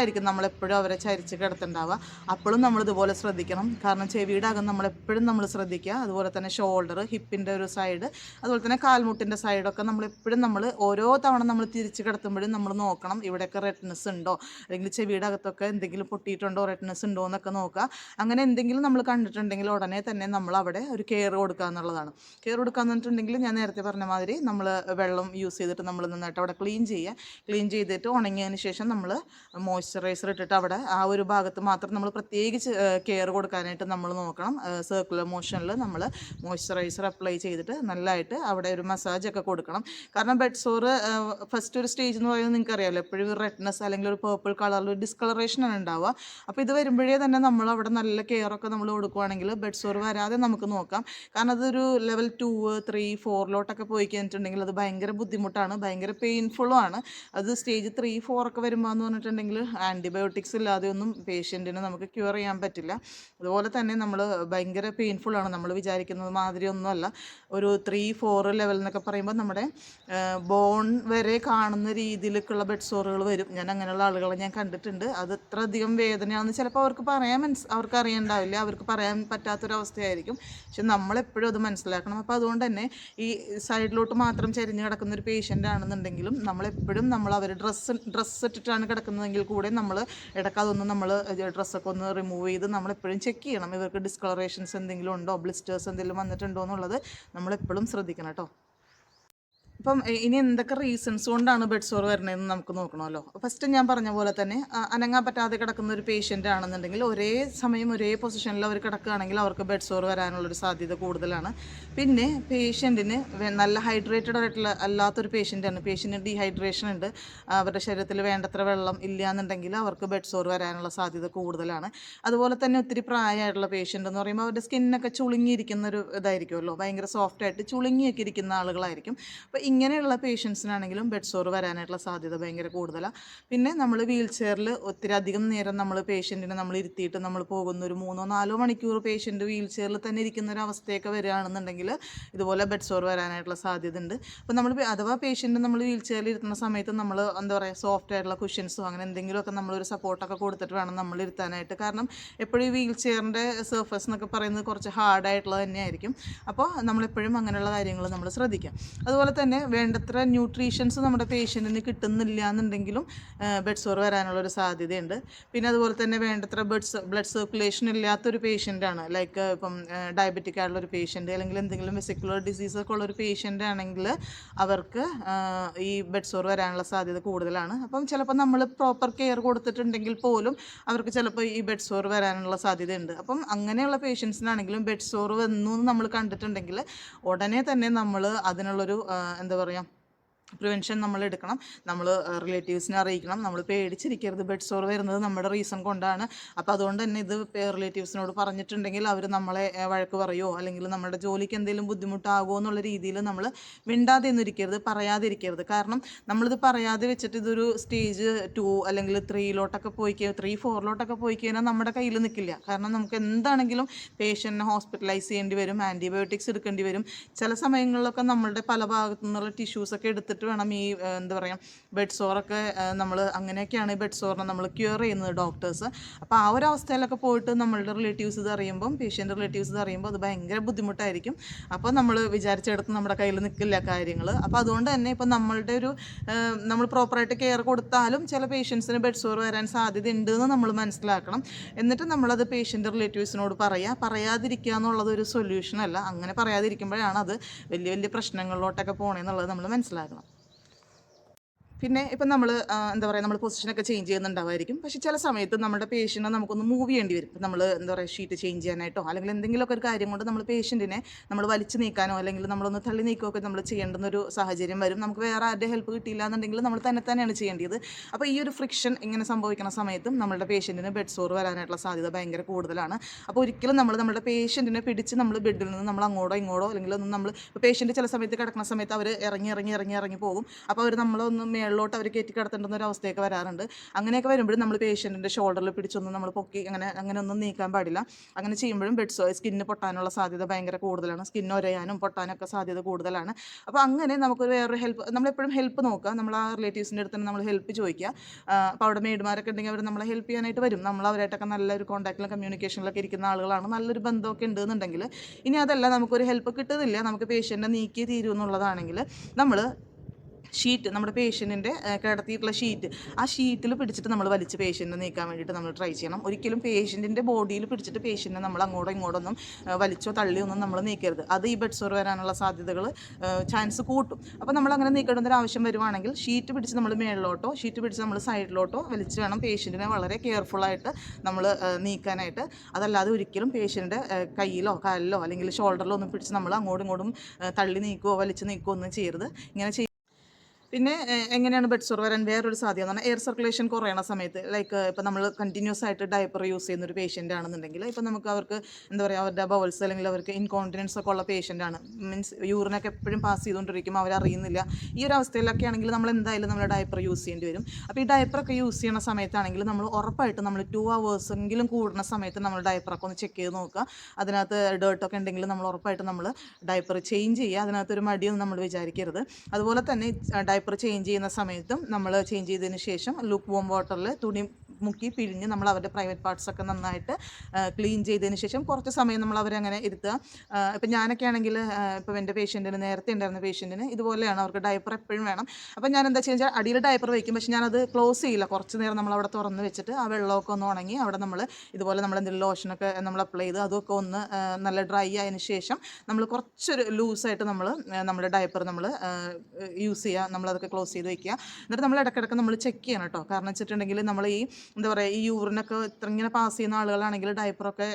സൈഡിലേക്കായിരിക്കും നമ്മളെപ്പോഴും അവരെ ചരിച്ച് കിടത്തുണ്ടാവുക അപ്പോഴും നമ്മൾ ഇതുപോലെ ശ്രദ്ധിക്കണം. കാരണം ചെവിയുടെ അകം നമ്മളെപ്പോഴും നമ്മൾ ശ്രദ്ധിക്കുക. അതുപോലെ തന്നെ ഷോൾഡർ ഹിപ്പിന്റെ ഒരു സൈഡ് അതുപോലെ തന്നെ കാൽമുട്ടിന്റെ സൈഡൊക്കെ നമ്മളെപ്പോഴും നമ്മൾ ഓരോ തവണ നമ്മൾ തിരിച്ച് കിടത്തുമ്പോഴും നമ്മൾ നോക്കണം. ഇവിടെയൊക്കെ റെഡ്നെസ് ഉണ്ടോ? അല്ലെങ്കിൽ ചെവിയുടെ അകത്തൊക്കെ എന്തെങ്കിലും പൊട്ടിയിട്ടുണ്ടോ? റെഡ്നെസ് ഉണ്ടോ? എന്നൊക്കെ നോക്കുക. അങ്ങനെ എന്തെങ്കിലും നമ്മൾ കണ്ടിട്ടുണ്ടെങ്കിൽ ഉടനെ തന്നെ നമ്മൾ അവിടെ ഒരു കെയർ കൊടുക്കുക എന്നുള്ളതാണ്. കെയർ കൊടുക്കുക എന്ന് പറഞ്ഞിട്ടുണ്ടെങ്കിൽ ഞാൻ നേരത്തെ പറഞ്ഞ മാതിരി നമ്മൾ വെള്ളം യൂസ് ചെയ്തിട്ട് നമ്മൾ നന്നായിട്ട് അവിടെ ക്ലീൻ ചെയ്യുക. ക്ലീൻ ചെയ്തിട്ട് ഉണങ്ങിയതിന് ശേഷം നമ്മൾ മോയ്സ്ചർ മോയ്സ്ചറൈസർ ഇട്ടിട്ട് അവിടെ ആ ഒരു ഭാഗത്ത് മാത്രം നമ്മൾ പ്രത്യേകിച്ച് കെയർ കൊടുക്കാനായിട്ട് നമ്മൾ നോക്കണം. സർക്കുലർ മോഷനിൽ നമ്മൾ മോയ്സ്ചറൈസർ അപ്ലൈ ചെയ്തിട്ട് നല്ലതായിട്ട് അവിടെ ഒരു മസാജ് ഒക്കെ കൊടുക്കണം. കാരണം ബെഡ് സോറ് ഫസ്റ്റ് ഒരു സ്റ്റേജ് എന്ന് പറയുന്നത് നിങ്ങൾക്ക് അറിയാമല്ലോ എപ്പോഴും ഒരു റെഡ്നെസ് അല്ലെങ്കിൽ ഒരു പേർപ്പിൾ കളറിൽ ഒരു ഡിസ്കളറേഷൻ ആണ് ഉണ്ടാവുക. അപ്പോൾ ഇത് വരുമ്പോഴേ തന്നെ നമ്മൾ അവിടെ നല്ല കെയർ ഒക്കെ നമ്മൾ കൊടുക്കുകയാണെങ്കിൽ ബെഡ് സോർ വരാതെ നമുക്ക് നോക്കാം. കാരണം അതൊരു ലെവൽ ടു ത്രീ ഫോറിലോട്ടൊക്കെ പോയി കഴിഞ്ഞിട്ടുണ്ടെങ്കിൽ അത് ഭയങ്കര ബുദ്ധിമുട്ടാണ് ഭയങ്കര പെയിൻഫുള്ളും ആണ്. അത് സ്റ്റേജ് ത്രീ ഫോർ ഒക്കെ വരുമ്പോൾ എന്ന് പറഞ്ഞിട്ടുണ്ടെങ്കിൽ ആന്റിബയോട്ടിക്സ് ഇല്ലാതെ ഒന്നും പേഷ്യന്റിന് നമുക്ക് ക്യൂർ ചെയ്യാൻ പറ്റില്ല. അതുപോലെ തന്നെ നമ്മൾ ഭയങ്കര ആണ്. നമ്മൾ വിചാരിക്കുന്നത് മാതിരി ഒന്നുമല്ല. ഒരു ത്രീ ഫോർ ലെവൽ എന്നൊക്കെ പറയുമ്പോൾ നമ്മുടെ ബോൺ വരെ കാണുന്ന രീതിയിലേക്കുള്ള ബെഡ് സോറുകൾ വരും. ഞാൻ അങ്ങനെയുള്ള ആളുകളെ ഞാൻ കണ്ടിട്ടുണ്ട്. അത് ഇത്ര അധികം വേദനയാണെന്ന് ചിലപ്പോൾ അവർക്ക് പറയാൻ മനസ് അവർക്ക് അറിയണ്ടാവില്ല. അവർക്ക് പറയാൻ പറ്റാത്തൊരവസ്ഥയായിരിക്കും. പക്ഷെ നമ്മളെപ്പോഴും അത് മനസ്സിലാക്കണം. അപ്പോൾ അതുകൊണ്ട് തന്നെ ഈ സൈഡിലോട്ട് മാത്രം ചരിഞ്ഞ് കിടക്കുന്ന ഒരു പേഷ്യന്റ് ആണെന്നുണ്ടെങ്കിലും നമ്മളെപ്പോഴും നമ്മൾ അവർ ഡ്രസ്സ് ഡ്രസ്സ് ഇട്ടിട്ടാണ് കിടക്കുന്നതെങ്കിൽ കൂടെ നമ്മൾ ഇടയ്ക്ക് അതൊന്ന് നമ്മൾ ഡ്രസ്സൊക്കെ ഒന്ന് റിമൂവ് ചെയ്ത് നമ്മൾ എപ്പോഴും ചെക്ക് ചെയ്യണം. ഇവർക്ക് ഡിസ്കളറേഷൻസ് എന്തെങ്കിലും ഉണ്ടോ? ബ്ലിസ്റ്റേഴ്സ് എന്തെങ്കിലും വന്നിട്ടുണ്ടോ എന്നുള്ളത് നമ്മളെപ്പോഴും ശ്രദ്ധിക്കണം കേട്ടോ അപ്പം ഇനി എന്തൊക്കെ റീസൺസ് കൊണ്ടാണ് ബെഡ് സോർ വരുന്നതെന്ന് നമുക്ക് നോക്കണമല്ലോ. ഫസ്റ്റ് ഞാൻ പറഞ്ഞ പോലെ തന്നെ അനങ്ങാൻ പറ്റാതെ കിടക്കുന്ന ഒരു പേഷ്യന്റ് ആണെന്നുണ്ടെങ്കിൽ ഒരേ സമയം ഒരേ പൊസിഷനിൽ അവർ കിടക്കുകയാണെങ്കിൽ അവർക്ക് ബെഡ് സോർ വരാനുള്ളൊരു സാധ്യത കൂടുതലാണ്. പിന്നെ പേഷ്യന്റിന് നല്ല ഹൈഡ്രേറ്റഡ് ആയിട്ടുള്ള അല്ലാത്തൊരു പേഷ്യന്റാണ് പേഷ്യന്റിന് ഡീഹൈഡ്രേഷൻ ഉണ്ട്. അവരുടെ ശരീരത്തിൽ വേണ്ടത്ര വെള്ളം ഇല്ല എന്നുണ്ടെങ്കിൽ അവർക്ക് ബെഡ് സോർ വരാനുള്ള സാധ്യത കൂടുതലാണ്. അതുപോലെ തന്നെ ഒത്തിരി പ്രായമായിട്ടുള്ള പേഷ്യന്റ് എന്ന് പറയുമ്പോൾ അവരുടെ സ്കിന്നൊക്കെ ചുളുങ്ങിയിരിക്കുന്ന ഒരു ഇതായിരിക്കുമല്ലോ. ഭയങ്കര സോഫ്റ്റായിട്ട് ചുളുങ്ങിയൊക്കെ ഇരിക്കുന്ന ആളുകളായിരിക്കും. അപ്പോൾ ഇങ്ങനെയുള്ള പേഷ്യൻസിനാണെങ്കിലും ബെഡ് സോർ വരാനായിട്ടുള്ള സാധ്യത ഭയങ്കര കൂടുതലാണ് പിന്നെ നമ്മൾ വീൽ ചെയറിൽ ഒത്തിരി അധികം നേരം നമ്മൾ പേഷ്യന്റിനെ നമ്മൾ ഇരുത്തിയിട്ട് നമ്മൾ പോകുന്ന ഒരു മൂന്നോ നാലോ മണിക്കൂർ പേഷ്യന്റ് വീൽ ചെയറിൽ തന്നെ ഇരിക്കുന്ന ഒരു അവസ്ഥയൊക്കെ വരികയാണെന്നുണ്ടെങ്കിൽ ഇതുപോലെ ബെഡ് സോർ വരാനായിട്ടുള്ള സാധ്യത ഉണ്ട് അപ്പോൾ നമ്മൾ അഥവാ പേഷ്യന്റ് നമ്മൾ വീൽ ചെയറിൽ ഇരുത്തുന്ന സമയത്ത് നമ്മൾ എന്താ പറയുക സോഫ്റ്റ് ആയിട്ടുള്ള കുഷ്യൻസോ അങ്ങനെ എന്തെങ്കിലുമൊക്കെ നമ്മളൊരു സപ്പോർട്ടൊക്കെ കൊടുത്തിട്ട് വേണം നമ്മൾ ഇരുത്താനായിട്ട്. കാരണം എപ്പോഴും ഈ വീൽ ചെയറിന്റെ സർഫസ് എന്നൊക്കെ പറയുന്നത് കുറച്ച് ഹാർഡായിട്ടുള്ളത് തന്നെയായിരിക്കും. അപ്പോൾ നമ്മളെപ്പോഴും അങ്ങനെയുള്ള കാര്യങ്ങൾ നമ്മൾ ശ്രദ്ധിക്കാം. അതുപോലെ തന്നെ വേണ്ടത്ര ന്യൂട്രീഷൻസ് നമ്മുടെ പേഷ്യന്റിന് കിട്ടുന്നില്ല എന്നുണ്ടെങ്കിലും ബെഡ് സോർ വരാനുള്ള ഒരു സാധ്യതയുണ്ട്. പിന്നെ അതുപോലെ തന്നെ വേണ്ടത്ര ബ്ലഡ് ബ്ലഡ് സർക്കുലേഷൻ ഇല്ലാത്തൊരു പേഷ്യന്റാണ് ലൈക്ക് ഇപ്പം ഡയബറ്റിക് ആയിട്ടുള്ള ഒരു പേഷ്യന്റ് അല്ലെങ്കിൽ എന്തെങ്കിലും വെസിക്കുലർ ഡിസീസ് ഒക്കെ ഉള്ള ഒരു പേഷ്യന്റ് ആണെങ്കിൽ അവർക്ക് ഈ ബെഡ് സോർ വരാനുള്ള സാധ്യത കൂടുതലാണ്. അപ്പം ചിലപ്പോൾ നമ്മൾ പ്രോപ്പർ കെയർ കൊടുത്തിട്ടുണ്ടെങ്കിൽ പോലും അവർക്ക് ചിലപ്പോൾ ഈ ബെഡ് സോർ വരാനുള്ള സാധ്യതയുണ്ട്. അപ്പം അങ്ങനെയുള്ള പേഷ്യൻസിനാണെങ്കിലും ബെഡ് സോർ വന്നു എന്ന് നമ്മൾ കണ്ടിട്ടുണ്ടെങ്കിൽ ഉടനെ തന്നെ നമ്മൾ അതിനുള്ളൊരു എന്താ പറയുക പ്രിവെൻഷൻ നമ്മൾ എടുക്കണം. നമ്മൾ റിലേറ്റീവ്സിനെ അറിയിക്കണം. നമ്മൾ പേടിച്ചിരിക്കരുത്. ബെഡ് സോർ വരുന്നത് നമ്മുടെ റീസൺ കൊണ്ടാണ്. അപ്പോൾ അതുകൊണ്ട് തന്നെ ഇത് റിലേറ്റീവ്സിനോട് പറഞ്ഞിട്ടുണ്ടെങ്കിൽ അവർ നമ്മളെ വഴക്ക് പറയുമോ അല്ലെങ്കിൽ നമ്മുടെ ജോലിക്ക് എന്തെങ്കിലും ബുദ്ധിമുട്ടാകുമോ എന്നുള്ള രീതിയിൽ നമ്മൾ മിണ്ടാതെ ഒന്നിരിക്കരുത് പറയാതിരിക്കരുത്. കാരണം നമ്മളിത് പറയാതെ വെച്ചിട്ട് ഇതൊരു സ്റ്റേജ് ടു അല്ലെങ്കിൽ ത്രീയിലോട്ടൊക്കെ പോയി ത്രീ ഫോറിലോട്ടൊക്കെ പോയി കഴിഞ്ഞാൽ നമ്മുടെ കയ്യിൽ നിൽക്കില്ല കാരണം നമുക്ക് എന്താണെങ്കിലും പേഷ്യന്റിനെ ഹോസ്പിറ്റലൈസ് ചെയ്യേണ്ടി വരും. ആന്റിബയോട്ടിക്സ് എടുക്കേണ്ടി വരും. ചില സമയങ്ങളിലൊക്കെ നമ്മളുടെ പല ഭാഗത്തു നിന്നുള്ള ടിഷ്യൂസൊക്കെ എടുത്തിട്ട് വേണം ഈ എന്താ പറയുക ബെഡ് സോറൊക്കെ നമ്മൾ അങ്ങനെയൊക്കെയാണ് ബെഡ് സോറിനെ നമ്മൾ ക്യൂർ ചെയ്യുന്നത് ഡോക്ടേഴ്സ് അപ്പോൾ ആ ഒരു അവസ്ഥയിലൊക്കെ പോയിട്ട് നമ്മളുടെ റിലേറ്റീവ്സ് ഇത് അറിയുമ്പം പേഷ്യന്റ് റിലേറ്റീവ്സ് ഇത് അറിയുമ്പോൾ അത് ഭയങ്കര ബുദ്ധിമുട്ടായിരിക്കും. അപ്പോൾ നമ്മൾ വിചാരിച്ചെടുത്ത് നമ്മുടെ കയ്യിൽ നിൽക്കില്ല കാര്യങ്ങൾ അപ്പോൾ അതുകൊണ്ട് തന്നെ ഇപ്പോൾ നമ്മളുടെ ഒരു നമ്മൾ പ്രോപ്പറായിട്ട് കെയർ കൊടുത്താലും ചില പേഷ്യൻസിന് ബെഡ് സോർ വരാൻ സാധ്യത ഉണ്ട് എന്ന് നമ്മൾ മനസ്സിലാക്കണം. എന്നിട്ട് നമ്മളത് പേഷ്യന്റ് റിലേറ്റീവ്സിനോട് പറയുക പറയാതിരിക്കുക എന്നുള്ളത് ഒരു സൊല്യൂഷൻ അല്ല. അങ്ങനെ പറയാതിരിക്കുമ്പോഴാണ് അത് വലിയ വലിയ പ്രശ്നങ്ങളിലോട്ടൊക്കെ പോകണമെന്നുള്ളത് നമ്മൾ മനസ്സിലാക്കണം. പിന്നെ ഇപ്പം നമ്മൾ എന്താ പറയുക നമ്മൾ പൊസിഷനൊക്കെ ചേഞ്ച് ചെയ്യുന്നുണ്ടാവായിരിക്കും. പക്ഷേ ചില സമയത്ത് നമ്മുടെ പേഷ്യന്റിനെ നമുക്കൊന്ന് മൂവ് ചെയ്യേണ്ടി വരും. ഇപ്പം നമ്മൾ എന്താ പറയുക ഷീറ്റ് ചേഞ്ച് ചെയ്യാനായിട്ടോ അല്ലെങ്കിൽ എന്തെങ്കിലുമൊക്കെ ഒരു കാര്യം കൊണ്ട് നമ്മൾ പേഷ്യന്റിനെ നമ്മൾ വലിച്ചു നീക്കാനോ അല്ലെങ്കിൽ നമ്മളൊന്ന് തള്ളി നീക്കുകയോ ഒക്കെ നമ്മൾ ചെയ്യേണ്ടുന്ന ഒരു സാഹചര്യം വരും. നമുക്ക് വേറെ ആരുടെ ഹെൽപ്പ് കിട്ടിയില്ല എന്നുണ്ടെങ്കിൽ നമ്മൾ തന്നെ തന്നെയാണ് ചെയ്യേണ്ടത് അപ്പോൾ ഈ ഒരു ഫ്രിക്ഷൻ ഇങ്ങനെ സംഭവിക്കുന്ന സമയത്തും നമ്മുടെ പേഷ്യന്റിന് ബെഡ് സോർ വരാനായിട്ടുള്ള സാധ്യത ഭയങ്കര കൂടുതലാണ്. അപ്പോൾ ഒരിക്കലും നമ്മൾ നമ്മുടെ പേഷ്യന്റിനെ പിടിച്ച് നമ്മൾ ബെഡിൽ നിന്ന് നമ്മൾ അങ്ങോട്ടോ ഇങ്ങോട്ടോ അല്ലെങ്കിൽ ഒന്ന് നമ്മൾ പേഷ്യന്റ് ചില സമയത്ത് കിടക്കുന്ന സമയത്ത് അവർ ഇറങ്ങി ഇറങ്ങി ഇറങ്ങി ഇറങ്ങി പോകും. അപ്പോൾ അവർ നമ്മളൊന്ന് മേളിലോട്ട് അവർ കയറ്റി കിടത്തേണ്ടുന്ന ഒരു അവസ്ഥയൊക്കെ വരാറുണ്ട്. അങ്ങനെയൊക്കെ വരുമ്പോഴും നമ്മൾ പേഷ്യന്റിന്റെ ഷോൾഡറിൽ പിടിച്ചൊന്നും നമ്മൾ പൊക്കി അങ്ങനെ അങ്ങനെ ഒന്നും നീക്കാൻ പാടില്ല. അങ്ങനെ ചെയ്യുമ്പോഴും ബെഡ് സോ സ്കിന്ന് പൊട്ടാനുള്ള സാധ്യത ഭയങ്കര കൂടുതലാണ്. സ്കിൻ ഒരയാനും പൊട്ടാനൊക്കെ സാധ്യത കൂടുതലാണ്. അപ്പോൾ അങ്ങനെ നമുക്കൊരു വേറൊരു ഹെൽപ്പ് നമ്മളെപ്പോഴും ഹെൽപ്പ് നോക്കുക. നമ്മൾ ആ റിലേറ്റീവ്സിന്റെ അടുത്ത് നമ്മൾ ഹെൽപ്പ് ചോദിക്കുക. അപ്പോൾ അവിടെ മെയ്ഡ്മാരൊക്കെ ഉണ്ടെങ്കിൽ അവർ നമ്മളെ ഹെൽപ്പ് ചെയ്യാനായിട്ട് വരും. നമ്മൾ അവരായിട്ടൊക്കെ നല്ലൊരു കോൺടാക്റ്റിലും കമ്മ്യൂണിക്കേഷനിലൊക്കെ ഇരിക്കുന്ന ആളുകളാണ്. നല്ലൊരു ബന്ധമൊക്കെ ഉണ്ട് എന്നുണ്ടെങ്കിൽ ഇനി അതല്ല നമുക്കൊരു ഹെൽപ്പ് കിട്ടുന്നില്ല. നമുക്ക് പേഷ്യന്റെ നീക്കി തീരുമെന്നുള്ളതാണെങ്കിൽ നമ്മൾ ഷീറ്റ് നമ്മുടെ പേഷ്യന്റിന്റെ കിടത്തിയിട്ടുള്ള ഷീറ്റ്. ആ ഷീറ്റിൽ പിടിച്ചിട്ട് നമ്മൾ വലിച്ച് പേഷ്യന്റിനെ നീക്കാൻ വേണ്ടിയിട്ട് നമ്മൾ ട്രൈ ചെയ്യണം. ഒരിക്കലും പേഷ്യന്റിന്റെ ബോഡിയിൽ പിടിച്ചിട്ട് പേഷ്യന്റിനെ നമ്മൾ അങ്ങോട്ടോ ഇങ്ങോട്ടൊന്നും വലിച്ചോ തള്ളിയൊന്നും നമ്മൾ നീക്കരുത്. അത് ഈ ബെഡ് സോർ വരാനുള്ള സാധ്യതകൾ ചാൻസ് കൂട്ടും. അപ്പോൾ നമ്മൾ അങ്ങനെ നീക്കേണ്ട ഒരു ആവശ്യം വരുവാണെങ്കിൽ ഷീറ്റ് പിടിച്ച് നമ്മൾ മേളിലോട്ടോ ഷീറ്റ് പിടിച്ച് നമ്മൾ സൈഡിലോട്ടോ വലിച്ച് വേണം പേഷ്യന്റിനെ വളരെ കെയർഫുള്ളായിട്ട് നമ്മൾ നീക്കാനായിട്ട്. അതല്ലാതെ ഒരിക്കലും പേഷ്യന്റെ കയ്യിലോ കാലിലോ അല്ലെങ്കിൽ ഷോൾഡറിലോ ഒന്നും പിടിച്ച് നമ്മൾ അങ്ങോട്ടും ഇങ്ങോട്ടും തള്ളി നീക്കുകയോ വലിച്ച് നീക്കുകയോ ഒന്നും ചെയ്യരുത്. ഇങ്ങനെ പിന്നെ എങ്ങനെയാണ് ബെഡ് സോർ വരാൻ വേറൊരു സാധ്യത എന്ന് പറഞ്ഞാൽ എയർ സർക്കുലേഷൻ കുറയണ സമയത്ത് ലൈക്ക് ഇപ്പോൾ നമ്മൾ കണ്ടിന്യൂസ് ആയിട്ട് ഡയപ്പർ യൂസ് ചെയ്യുന്ന ഒരു പേഷ്യന്റ് ആണെന്നുണ്ടെങ്കിൽ ഇപ്പോൾ നമുക്ക് അവർക്ക് എന്താ പറയുക അവരുടെ ബവൽസ് അല്ലെങ്കിൽ അവർക്ക് ഇൻകോൺഫിഡൻസ് ഒക്കെ ഉള്ള പേഷ്യന്റ് ആണ്. മീൻസ് യൂറിനൊക്കെ എപ്പോഴും പാസ് ചെയ്തുകൊണ്ടിരിക്കും അവരറിയുന്നില്ല. ഈ ഒരു അവസ്ഥയിലൊക്കെ ആണെങ്കിൽ നമ്മൾ എന്തായാലും നമ്മൾ ഡയപ്പർ യൂസ് ചെയ്യേണ്ടി വരും. അപ്പോൾ ഈ ഡയപ്പറൊക്കെ യൂസ് ചെയ്യുന്ന സമയത്താണെങ്കിൽ നമ്മൾ ഉറപ്പായിട്ട് നമ്മൾ ടു അവേഴ്സ് എങ്കിലും കൂടുന്ന സമയത്ത് നമ്മൾ ഡയപ്പറൊക്കെ ഒന്ന് ചെക്ക് ചെയ്ത് നോക്കുക. അതിനകത്ത് ഡേർട്ടൊക്കെ ഉണ്ടെങ്കിൽ നമ്മൾ ഉറപ്പായിട്ട് നമ്മൾ ഡയപ്പർ ചേഞ്ച് ചെയ്യുക. അതിനകത്ത് ഒരു മടിയൊന്നും നമ്മൾ വിചാരിക്കരുത്. അതുപോലെ തന്നെ ഡയപ്പർ ചേഞ്ച് ചെയ്യുന്ന സമയത്തും നമ്മൾ ചേഞ്ച് ചെയ്തതിന് ശേഷം ലുക്ക് വോം വാട്ടറിൽ തുണി മുക്കി പിഴിഞ്ഞ് നമ്മൾ അവരുടെ പ്രൈവറ്റ് പാർട്സ് ഒക്കെ നന്നായിട്ട് ക്ലീൻ ചെയ്തതിന് ശേഷം കുറച്ച് സമയം നമ്മൾ അവരങ്ങനെ ഇരുത്തുക. ഇപ്പം ഞാനൊക്കെ ആണെങ്കിൽ ഇപ്പം എന്റെ പേഷ്യന്റിന് നേരത്തെ ഉണ്ടായിരുന്ന പേഷ്യന്റിന് ഇതുപോലെയാണ് അവർക്ക് ഡയപ്പർ എപ്പോഴും വേണം. അപ്പം ഞാൻ എന്താ വെച്ചാൽ അടിയിൽ ഡയപ്പർ വയ്ക്കും പക്ഷേ ഞാനത് ക്ലോസ് ചെയ്യില്ല. കുറച്ച് നേരം നമ്മൾ അവിടെ തുറന്ന് വെച്ചിട്ട് ആ വെള്ളമൊക്കെ ഒന്ന് ഉണങ്ങി അവിടെ നമ്മൾ ഇതുപോലെ നമ്മൾ എന്തെങ്കിലും ലോഷനൊക്കെ നമ്മൾ അപ്ലൈ ചെയ്ത് അതൊക്കെ ഒന്ന് നല്ല ഡ്രൈ ആയതിന് ശേഷം നമ്മൾ കുറച്ചൊരു ലൂസായിട്ട് നമ്മൾ നമ്മുടെ ഡയപ്പർ നമ്മൾ യൂസ് ചെയ്യുക. നമ്മളതൊക്കെ ക്ലോസ് ചെയ്ത് വയ്ക്കുക എന്നിട്ട് നമ്മൾ ഇടയ്ക്കിടയ്ക്ക് നമ്മൾ ചെക്ക് ചെയ്യണം കേട്ടോ. കാരണം വെച്ചിട്ടുണ്ടെങ്കിൽ നമ്മൾ ഈ എന്താ പറയുക ഈ യൂറിനൊക്കെ ഇത്ര ഇങ്ങനെ പാസ് ചെയ്യുന്ന ആളുകളാണെങ്കിൽ ഡയപ്പറൊക്കെ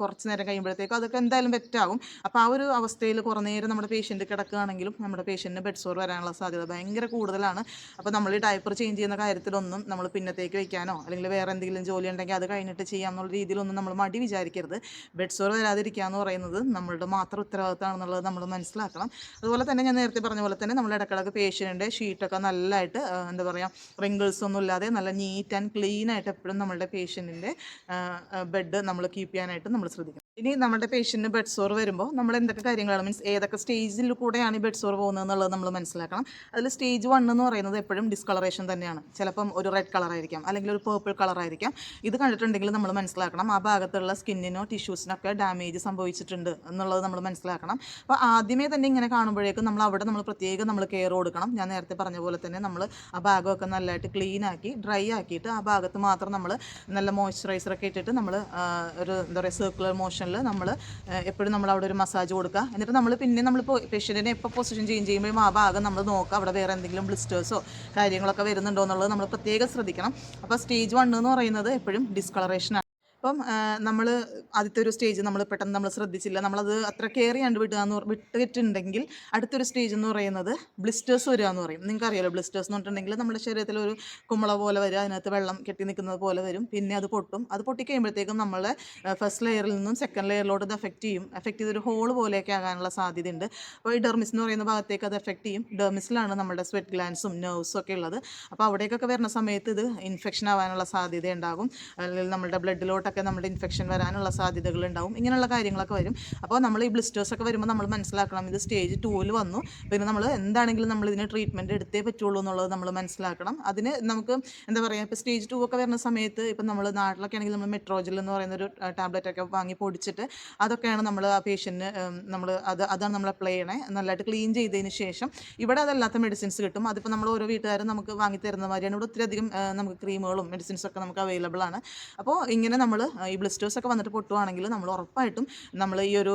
കുറച്ച് നേരം കഴിയുമ്പോഴത്തേക്കും അതൊക്കെ എന്തായാലും വെറ്റാകും അപ്പോൾ ആ ഒരു അവസ്ഥയിൽ കുറേ നേരം നമ്മുടെ പേഷ്യന്റ് കിടക്കുകയാണെങ്കിലും നമ്മുടെ പേഷ്യന്റിന് ബെഡ് സോർ വരാനുള്ള സാധ്യത ഭയങ്കര കൂടുതലാണ്. അപ്പോൾ നമ്മൾ ഈ ഡയപ്പർ ചേഞ്ച് ചെയ്യുന്ന കാര്യത്തിലൊന്നും നമ്മൾ പിന്നത്തേക്ക് വയ്ക്കാനോ അല്ലെങ്കിൽ വേറെ എന്തെങ്കിലും ജോലി ഉണ്ടെങ്കിൽ അത് കഴിഞ്ഞിട്ട് ചെയ്യാം എന്നുള്ള രീതിയിലൊന്നും നമ്മൾ മടി വിചാരിക്കരുത്. ബെഡ് സോർ വരാതിരിക്കുക എന്ന് പറയുന്നത് നമ്മളുടെ മാത്രം ഉത്തരവാദിത്തമാണെന്നുള്ളത് നമ്മൾ മനസ്സിലാക്കണം. അതുപോലെ തന്നെ ഞാൻ നേരത്തെ പറഞ്ഞ പോലെ തന്നെ നമ്മൾ ഇടക്കിടക്ക് പേഷ്യന്റിന്റെ ഷീറ്റൊക്കെ നല്ലതായിട്ട് എന്താ പറയുക റിങ്കിൾസ് ഒന്നും ഇല്ലാതെ നല്ല നീറ്റ് ആൻഡ് ക്ലീൻ ആയിട്ട് എപ്പോഴും നമ്മളുടെ പേഷ്യന്റിന്റെ ബെഡ് നമ്മൾ കീപ്പ് ചെയ്യാനായിട്ട് നമ്മൾ ശ്രദ്ധിക്കണം. ഇനി നമ്മുടെ പേഷ്യന്റിന് ബെഡ് സോർ വരുമ്പോൾ നമ്മൾ എന്തൊക്കെ കാര്യങ്ങളാണ്? മീൻസ് ഏതൊക്കെ സ്റ്റേജിൽ കൂടെയാണ് ഈ ബെഡ് സോർ പോകുന്നത് എന്നുള്ളത് നമ്മൾ മനസ്സിലാക്കണം. അതിൽ സ്റ്റേജ് വൺ എന്ന് പറയുന്നത് എപ്പോഴും ഡിസ്കളറേഷൻ തന്നെയാണ്. ചിലപ്പം ഒരു റെഡ് കളർ ആയിരിക്കാം അല്ലെങ്കിൽ ഒരു പേർപ്പിൾ കളർ ആയിരിക്കാം. ഇത് കണ്ടിട്ടുണ്ടെങ്കിൽ നമ്മൾ മനസ്സിലാക്കണം. ആ ഭാഗത്തുള്ള സ്കിന്നിനോ ടിഷ്യൂസിനൊക്കെ ഡാമേജ് സംഭവിച്ചിട്ടുണ്ട് എന്നുള്ളത് നമ്മൾ മനസ്സിലാക്കണം. അപ്പോൾ ആദ്യമേ തന്നെ ഇങ്ങനെ കാണുമ്പോഴേക്കും നമ്മൾ അവിടെ നമ്മൾ പ്രത്യേകം നമ്മൾ കെയർ കൊടുക്കണം. ഞാൻ നേരത്തെ പറഞ്ഞ പോലെ തന്നെ നമ്മൾ ആ ഭാഗമൊക്കെ നല്ലതായിട്ട് ക്ലീൻ ആക്കി ഡ്രൈ ആക്കിയിട്ട് ആ ഭാഗത്ത് മാത്രം നമ്മൾ നല്ല മോയ്സ്ചറൈസറൊക്കെ ഇട്ടിട്ട് നമ്മൾ ഒരു എന്താ പറയുക സർക്കുലർ മോഷനിൽ നമ്മൾ എപ്പോഴും നമ്മൾ അവിടെ ഒരു മസാജ് കൊടുക്കുക എന്നിട്ട് നമ്മൾ പിന്നെ നമ്മളിപ്പോൾ പേഷ്യന്റിനെ എപ്പോൾ പൊസിഷൻ ചേഞ്ച് ചെയ്യുമ്പോൾ ആ ഭാഗം നമ്മൾ നോക്കുക അവിടെ വേറെ എന്തെങ്കിലും ബ്ലിസ്റ്റേഴ്സോ കാര്യങ്ങളൊക്കെ വരുന്നുണ്ടോ എന്നുള്ളത് നമ്മൾ പ്രത്യേകം ശ്രദ്ധിക്കണം. അപ്പോൾ സ്റ്റേജ് വൺ എന്ന് പറയുന്നത് എപ്പോഴും ഡിസ്കളറേഷൻ അപ്പം നമ്മൾ ആദ്യത്തെ ഒരു സ്റ്റേജ് നമ്മൾ പെട്ടെന്ന് നമ്മൾ ശ്രദ്ധിച്ചില്ല. നമ്മളത് അത്ര കെയർ ചെയ്യാണ്ട് പറ- വിട്ടിട്ടുണ്ടെങ്കിൽ അടുത്തൊരു സ്റ്റേജ് എന്ന് പറയുന്നത് ബ്ലിസ്റ്റേഴ്സ് വരിക എന്ന് പറയും. നിങ്ങൾക്ക് അറിയാലോ ബ്ലിസ്റ്റേഴ്സ് എന്ന് പറഞ്ഞിട്ടുണ്ടെങ്കിൽ നമ്മുടെ ശരീരത്തിൽ ഒരു കുമ്പള പോലെ വരിക അതിനകത്ത് വെള്ളം കെട്ടി നിൽക്കുന്നത് പോലെ വരും. പിന്നെ അത് പൊട്ടും. അത് പൊട്ടിക്കഴിയുമ്പോഴത്തേക്കും നമ്മളെ ഫസ്റ്റ് ലെയറിൽ നിന്നും സെക്കൻഡ് ലെയറിലോട്ട് അത് എഫക്റ്റ് ചെയ്യും. എഫക്റ്റ് ചെയ്തൊരു ഹോൾ പോലെയൊക്കെ ആകാനുള്ള സാധ്യതയുണ്ട്. അപ്പോൾ ഈ ഡെർമിസ് എന്ന് പറയുന്ന ഭാഗത്തേക്ക് അത് എഫക്റ്റ് ചെയ്യും. ഡെർമിസിലാണ് നമ്മുടെ സ്വെറ്റ് ഗ്ലാൻസും നെർവ്സും ഒക്കെ ഉള്ളത്. അപ്പോൾ അവിടേക്കൊക്കെ വരുന്ന സമയത്ത് ഇത് ഇൻഫെക്ഷൻ ആവാനുള്ള സാധ്യത ഉണ്ടാകും അല്ലെങ്കിൽ നമ്മുടെ ബ്ലഡിലോട്ടൊക്കെ നമ്മുടെ ഇൻഫെക്ഷൻ വരാനുള്ള സാധ്യതകൾ ഉണ്ടാവും ഇങ്ങനെയുള്ള കാര്യങ്ങളൊക്കെ വരും. അപ്പോൾ നമ്മൾ ഈ ബ്ലിസ്റ്റേഴ്സ് ഒക്കെ വരുമ്പോൾ നമ്മൾ മനസ്സിലാക്കണം. ഇത് സ്റ്റേജ് ടൂവിൽ വന്നു. പിന്നെ നമ്മൾ എന്താണെങ്കിലും നമ്മൾ ഇതിന് ട്രീറ്റ്മെന്റ് എടുത്തേ പറ്റുള്ളൂ എന്നുള്ളത് നമ്മൾ മനസ്സിലാക്കണം. അതിന് നമുക്ക് എന്താ പറയുക ഇപ്പോൾ സ്റ്റേജ് ടൂ ഒക്കെ വരുന്ന സമയത്ത് ഇപ്പം നമ്മൾ നാട്ടിലൊക്കെ ആണെങ്കിൽ നമ്മൾ മെട്രോജിൽ എന്ന് പറയുന്ന ഒരു ടാബ്ലറ്റ് ഒക്കെ വാങ്ങി പൊടിച്ചിട്ട് അതൊക്കെയാണ് നമ്മൾ ആ പേഷ്യന്റിന് നമ്മൾ അത് അതാണ് നമ്മൾ അപ്ലൈ ചെയ്യണേ. നല്ലതായിട്ട് ക്ലീൻ ചെയ്തതിന് ശേഷം ഇവിടെ അതല്ലാത്ത മെഡിസിൻസ് കിട്ടും. അതിപ്പോൾ നമ്മൾ ഓരോ വീട്ടുകാരും നമുക്ക് വാങ്ങി തരുന്ന മാതിരിയാണ്. ഇവിടെ ഒത്തിരി അധികം നമുക്ക് ക്രീമുകളും മെഡിസിൻസൊക്കെ നമുക്ക് അവൈലബിൾ ആണ്. അപ്പോൾ ഇങ്ങനെ നമ്മൾ ഈ ബ്ലിസ്റ്റേഴ്സ് ഒക്കെ വന്നിട്ട് പൊട്ടുവാണെങ്കിൽ നമ്മൾ ഉറപ്പായിട്ടും നമ്മൾ ഈ ഒരു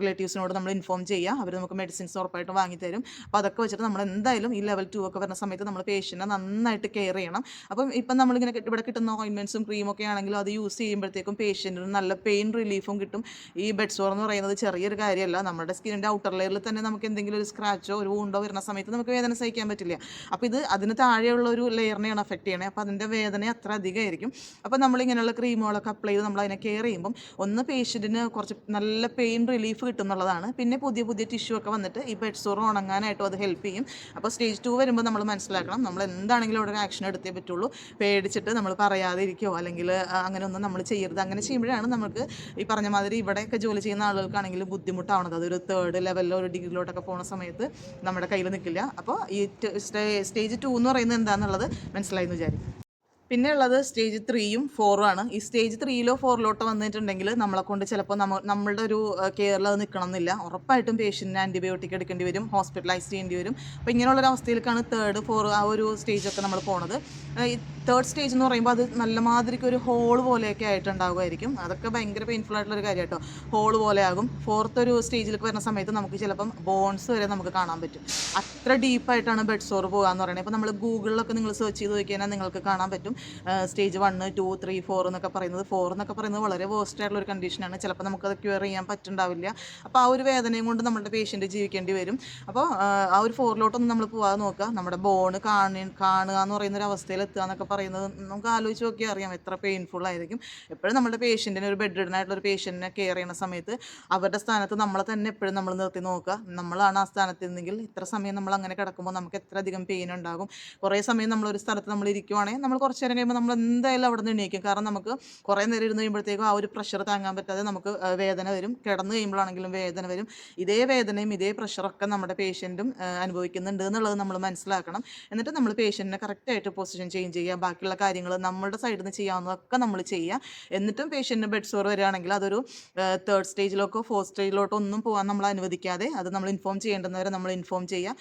റിലേറ്റീവ്സിനോട് നമ്മൾ ഇൻഫോം ചെയ്യുക. അവർ നമുക്ക് മെഡിസിൻസ് ഉറപ്പായിട്ടും വാങ്ങിത്തരും അപ്പോൾ അതൊക്കെ വെച്ചിട്ട് നമ്മൾ എന്തായാലും ഈ ലെവൽ ടു ഒക്കെ വരുന്ന സമയത്ത് നമ്മൾ പേഷ്യന്റിനെ നന്നായിട്ട് കെയർ ചെയ്യണം. അപ്പം ഇപ്പം നമ്മളിങ്ങനെ ഇവിടെ കിട്ടുന്ന ഓയിൻമെന്റ്സും ക്രീമൊക്കെ ആണെങ്കിലും അത് യൂസ് ചെയ്യുമ്പോഴത്തേക്കും പേഷ്യന്റിന് നല്ല പെയിൻ റിലീഫും കിട്ടും. ഈ ബെഡ് സോർ എന്ന് പറയുന്നത് ചെറിയൊരു കാര്യമല്ല. നമ്മുടെ സ്കിന്നിന്റെ ഔട്ടർ ലെയറിൽ തന്നെ നമുക്ക് എന്തെങ്കിലും ഒരു സ്ക്രാച്ചോ ഒരു വൂണ്ടോ വരുന്ന സമയത്ത് നമുക്ക് വേദന സഹിക്കാൻ പറ്റില്ല. അപ്പോൾ ഇത് അതിന് താഴെയുള്ള ഒരു ലെയറിനെയാണ് അഫക്റ്റ് ചെയ്യണേ. അപ്പോൾ അതിന്റെ വേദന അത്ര അധികമായിരിക്കും. അപ്പോൾ നമ്മളിങ്ങനെയുള്ള ക്രീമുകളൊക്കെ അപ്ലൈ ചെയ്ത് നമ്മൾ അതിനെ കെയർ ചെയ്യുമ്പം ഒന്ന് പേഷ്യന്റിന് കുറച്ച് നല്ല പെയിൻ റിലീഫ് കിട്ടും എന്നുള്ളതാണ് പിന്നെ പുതിയ പുതിയ ടിഷ്യൂ ഒക്കെ വന്നിട്ട് ഈ ബെഡ് സോർ ഉണങ്ങാനായിട്ടും അത് ഹെൽപ്പ് ചെയ്യും. അപ്പോൾ സ്റ്റേജ് ടു വരുമ്പോൾ നമ്മൾ മനസ്സിലാക്കണം നമ്മൾ എന്താണെങ്കിലും അവിടെ ഒരു ആക്ഷൻ എടുത്തേ പറ്റുള്ളൂ. പേടിച്ചിട്ട് നമ്മൾ പറയാതെ ഇരിക്കുകയോ അല്ലെങ്കിൽ അങ്ങനെ ഒന്നും നമ്മൾ ചെയ്യരുത്. അങ്ങനെ ചെയ്യുമ്പോഴാണ് നമുക്ക് ഈ പറഞ്ഞ മാതിരി ഇവിടെയൊക്കെ ജോലി ചെയ്യുന്ന ആളുകൾക്കാണെങ്കിലും ബുദ്ധിമുട്ടാവണത്. അതൊരു തേർഡ് ലെവലിലോ ഒരു ഡിഗ്രിയിലോട്ടൊക്കെ പോകുന്ന സമയത്ത് നമ്മുടെ കയ്യിൽ നിൽക്കില്ല അപ്പോൾ ഈ സ്റ്റേജ് ടു എന്ന് പറയുന്നത് എന്താണെന്നുള്ളത് മനസ്സിലായി എന്ന് വിചാരിക്കും പിന്നെ ഉള്ളത് സ്റ്റേജ് ത്രീയും ഫോറും ആണ്. ഈ സ്റ്റേജ് ത്രീയിലോ ഫോറിലോട്ടോ വന്നിട്ടുണ്ടെങ്കിൽ നമ്മളെ കൊണ്ട് ചിലപ്പോൾ നമ്മ നമ്മളുടെ ഒരു കെയറിൽ അത് നിൽക്കണം എന്നില്ല ഉറപ്പായിട്ടും പേഷ്യന്റിന് ആന്റിബയോട്ടിക് എടുക്കേണ്ടി വരും ഹോസ്പിറ്റലൈസ് ചെയ്യേണ്ടി വരും. അപ്പോൾ ഇങ്ങനെയുള്ളൊരു അവസ്ഥയിലേക്കാണ് തേർഡ് ഫോർ ആ ഒരു സ്റ്റേജൊക്കെ നമ്മൾ പോണത്. തേർഡ് സ്റ്റേജ് എന്ന് പറയുമ്പോൾ അത് നല്ല മാതിരിക്ക് ഒരു ഹോൾ പോലെയൊക്കെ ആയിട്ടുണ്ടാകുമായിരിക്കും അതൊക്കെ ഭയങ്കര പെയിൻഫുൾ ആയിട്ടുള്ളൊരു കാര്യം കേട്ടോ ഹോൾ പോലെ ആകും ഫോർത്ത് ഒരു സ്റ്റേജിലേക്ക് വരുന്ന സമയത്ത് നമുക്ക് ചിലപ്പം ബോൺസ് വരെ നമുക്ക് കാണാൻ പറ്റും. അത്ര ഡീപ്പായിട്ടാണ് ബെഡ് സോർ പോകുക എന്ന് പറയുന്നത് ഇപ്പോൾ നമ്മൾ ഗൂഗിളിലൊക്കെ നിങ്ങൾ സെർച്ച് ചെയ്ത് നോക്കി കഴിഞ്ഞാൽ നിങ്ങൾക്ക് കാണാൻ പറ്റും. Stage one two three four എന്നൊക്കെ പറയുന്നത്. ഫോർ എന്നൊക്കെ പറയുന്നത് വളരെ വേസ്റ്റ് ആയിട്ടുള്ള ഒരു കണ്ടീഷനാണ് ചിലപ്പോൾ നമുക്കത് ക്യൂർ ചെയ്യാൻ പറ്റുണ്ടാവില്ല അപ്പോൾ ആ ഒരു വേദനയും കൊണ്ട് നമ്മുടെ പേഷ്യന്റ് ജീവിക്കേണ്ടി വരും. അപ്പോൾ ആ ഒരു ഫോറിലോട്ടൊന്നും നമ്മൾ പോകാതെ നോക്കുക. നമ്മുടെ ബോണ് കാണി കാണുക എന്ന് പറയുന്ന ഒരു അവസ്ഥയിൽ എത്തുക എന്നൊക്കെ പറയുന്നത് നമുക്ക് ആലോചിച്ച് നോക്കിയാൽ അറിയാം എത്ര പെയിൻഫുൾ ആയിരിക്കും. എപ്പോഴും നമ്മുടെ പേഷ്യന്റിനെ ഒരു ബെഡ് റിഡനായിട്ടുള്ള ഒരു പേഷ്യന്റിനെ കെയർ ചെയ്യുന്ന സമയത്ത് അവരുടെ സ്ഥാനത്ത് നമ്മളെ തന്നെ എപ്പോഴും നമ്മൾ നിർത്തി നോക്കുക. നമ്മളാണ് ആ സ്ഥാനത്ത് നിന്നെങ്കിൽ ഇത്ര സമയം നമ്മൾ അങ്ങനെ കിടക്കുമ്പോൾ നമുക്ക് എത്ര അധികം പെയിൻ ഉണ്ടാകും. കുറേ സമയം നമ്മളൊരു സ്ഥലത്ത് നമ്മൾ ഇരിക്കുവാണെങ്കിൽ നമ്മൾ കുറച്ച് നേരം കഴിയുമ്പോൾ നമ്മൾ എന്തായാലും അവിടെ നിന്ന് എണീക്കും. കാരണം നമുക്ക് കുറേ നേരം ഇരുന്ന് കഴിയുമ്പോഴത്തേക്കും ആ ഒരു പ്രഷർ താങ്ങാൻ പറ്റാതെ നമുക്ക് വേദന വരും. കിടന്ന് കഴിയുമ്പോഴാണെങ്കിലും വേദന വരും. ഇതേ വേദനയും ഇതേ പ്രഷറൊക്കെ നമ്മുടെ പേഷ്യന്റും അനുഭവിക്കുന്നുണ്ട് എന്നുള്ളത് നമ്മൾ മനസ്സിലാക്കണം. എന്നിട്ട് നമ്മൾ പേഷ്യന്റിനെ കറക്റ്റായിട്ട് പൊസിഷൻ ചേഞ്ച് ചെയ്യുക. ബാക്കിയുള്ള കാര്യങ്ങൾ നമ്മുടെ സൈഡിൽ നിന്ന് ചെയ്യാവുന്നതൊക്കെ നമ്മൾ ചെയ്യുക. എന്നിട്ടും പേഷ്യന്റിന് ബെഡ് സോർ വരികയാണെങ്കിൽ അതൊരു തേർഡ് സ്റ്റേജിലോട്ടോ ഫോർത്ത് സ്റ്റേജിലോട്ടോ ഒന്നും പോകാൻ നമ്മൾ അനുവദിക്കാതെ അത് നമ്മൾ ഇൻഫോം ചെയ്യേണ്ടുന്നവരെ നമ്മൾ ഇൻഫോം ചെയ്യുക.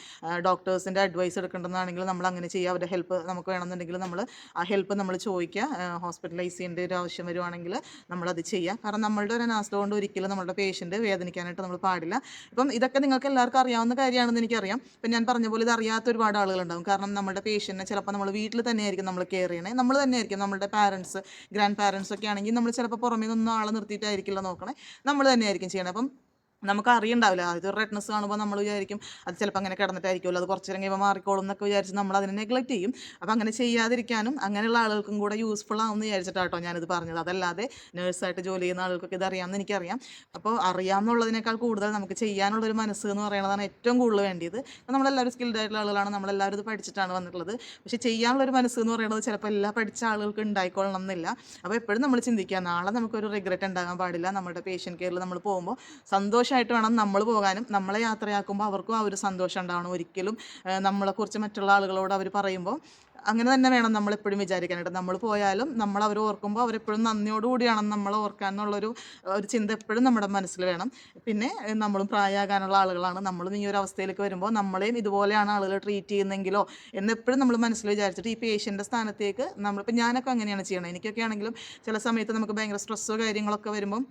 ഡോക്ടേഴ്സിന്റെ അഡ്വൈസ് എടുക്കേണ്ടതാണെങ്കിൽ നമ്മൾ അങ്ങനെ ചെയ്യുക. അവരുടെ ഹെൽപ്പ് നമുക്ക് വേണമെന്നുണ്ടെങ്കിൽ നമ്മൾ ആ ഹെൽപ്പ് നമ്മൾ ചോദിക്കുക. ഹോസ്പിറ്റലൈസ് ചെയ്യേണ്ട ഒരു ആവശ്യം വരുവാണെങ്കിൽ നമ്മളത് ചെയ്യുക കാരണം നമ്മളുടെ ഒരു അനാസ്ഥ കൊണ്ട് ഒരിക്കലും നമ്മുടെ പേഷ്യന്റ് വേദനിക്കാനായിട്ട് നമ്മൾ പാടില്ല. ഇപ്പം ഇതൊക്കെ നിങ്ങൾക്ക് എല്ലാവർക്കും അറിയാവുന്ന കാര്യമാണെന്ന് എനിക്കറിയാം. ഇപ്പം ഞാൻ പറഞ്ഞ പോലെ ഇത് അറിയാത്ത ഒരുപാട് ആളുകളുണ്ടാവും. കാരണം നമ്മുടെ പേഷ്യന്റിനെ ചിലപ്പോൾ നമ്മൾ വീട്ടിൽ തന്നെയായിരിക്കും നമ്മൾ കെയർ ചെയ്യണേ. നമ്മൾ തന്നെയായിരിക്കും നമ്മുടെ പാരൻസ് ഗ്രാൻഡ് പാരൻസ് ഒക്കെ ആണെങ്കിൽ നമ്മൾ ചിലപ്പോൾ പുറമേ നിന്നും ആളെ നിർത്തിയിട്ടായിരിക്കില്ല നോക്കണേ. നമ്മൾ തന്നെയായിരിക്കും ചെയ്യണേ. അപ്പം നമുക്ക് അറിയണ്ടാവില്ല അത് റെഡ്നെസ് കാണുമ്പോൾ നമ്മൾ വിചാരിക്കും അത് ചിലപ്പോൾ അങ്ങനെ കിടന്നിട്ടായിരിക്കുമല്ലോ അത് കുറച്ച് നേരം കഴിയുമ്പോൾ മാറിക്കോളും എന്നൊക്കെ വിചാരിച്ച് നമ്മൾ അതിനെ നെഗ്ലക്റ്റ് ചെയ്യും. അപ്പോൾ അങ്ങനെ ചെയ്യാതിരിക്കാനും അങ്ങനെയുള്ള ആളുകൾക്കും കൂടെ യൂസ്ഫുൾ ആവുമെന്ന് വിചാരിച്ചിട്ടാട്ടോ ഞാനിത് പറഞ്ഞത്. അതല്ലാതെ നേഴ്സായിട്ട് ജോലി ചെയ്യുന്ന ആളുകൾക്കൊക്കെ ഇത് അറിയാമെന്ന് എനിക്കറിയാം. അപ്പോൾ അറിയാമെന്നുള്ളതിനേക്കാൾ കൂടുതൽ നമുക്ക് ചെയ്യാനുള്ളൊരു മനസ്സ് എന്ന് പറയുന്നതാണ് ഏറ്റവും കൂടുതൽ വേണ്ടിയത്. നമ്മളെല്ലാവരും സ്കിൽഡ് ആയിട്ടുള്ള ആളുകളാണ്. നമ്മളെല്ലാവരും ഇത് പഠിച്ചിട്ടാണ് വന്നിട്ടുള്ളത്. പക്ഷേ ചെയ്യാനുള്ളൊരു മനസ്സ് എന്ന് പറയുന്നത് ചിലപ്പോൾ എല്ലാ പഠിച്ച ആളുകൾക്ക് ഉണ്ടായിക്കൊള്ളണം എന്നില്ല. അപ്പോൾ എപ്പോഴും നമ്മൾ ചിന്തിക്കുക നാളെ നമുക്കൊരു റിഗ്രറ്റ് ഉണ്ടാകാൻ പാടില്ല. നമ്മുടെ പേഷ്യൻ കെയറിൽ നമ്മൾ പോകുമ്പോൾ സന്തോഷമായിട്ട് വേണം നമ്മൾ പോകാനും. നമ്മളെ യാത്രയാക്കുമ്പോൾ അവർക്കും ആ ഒരു സന്തോഷം ഉണ്ടാവണം ഒരിക്കലും. നമ്മളെക്കുറിച്ച് മറ്റുള്ള ആളുകളോട് അവർ പറയുമ്പോൾ അങ്ങനെ തന്നെ വേണം നമ്മൾ എപ്പോഴും വിചാരിക്കാനായിട്ട്. നമ്മൾ പോയാലും നമ്മൾ അവർ ഓർക്കുമ്പോൾ അവരെപ്പോഴും നന്ദിയോടുകൂടിയാണ് നമ്മൾ ഓർക്കുക എന്നുള്ളൊരു ഒരു ചിന്ത എപ്പോഴും നമ്മുടെ മനസ്സിൽ വേണം. പിന്നെ നമ്മളും പ്രായമാകാനുള്ള ആളുകളാണ്. നമ്മളും ഈ ഒരു അവസ്ഥയിലേക്ക് വരുമ്പോൾ നമ്മളെയും ഇതുപോലെയാണ് ആളുകൾ ട്രീറ്റ് ചെയ്യുന്നെങ്കിലോ എന്നെപ്പോഴും നമ്മൾ മനസ്സിൽ വിചാരിച്ചിട്ട് ഈ പേഷ്യന്റെ സ്ഥാനത്തേക്ക് നമ്മളിപ്പോൾ ഞാനൊക്കെ അങ്ങനെയാണ് ചെയ്യണത് എനിക്കൊക്കെ ആണെങ്കിലും ചില സമയത്ത് നമുക്ക് ഭയങ്കര സ്ട്രെസ്സോ കാര്യങ്ങളൊക്കെ വരുമ്പം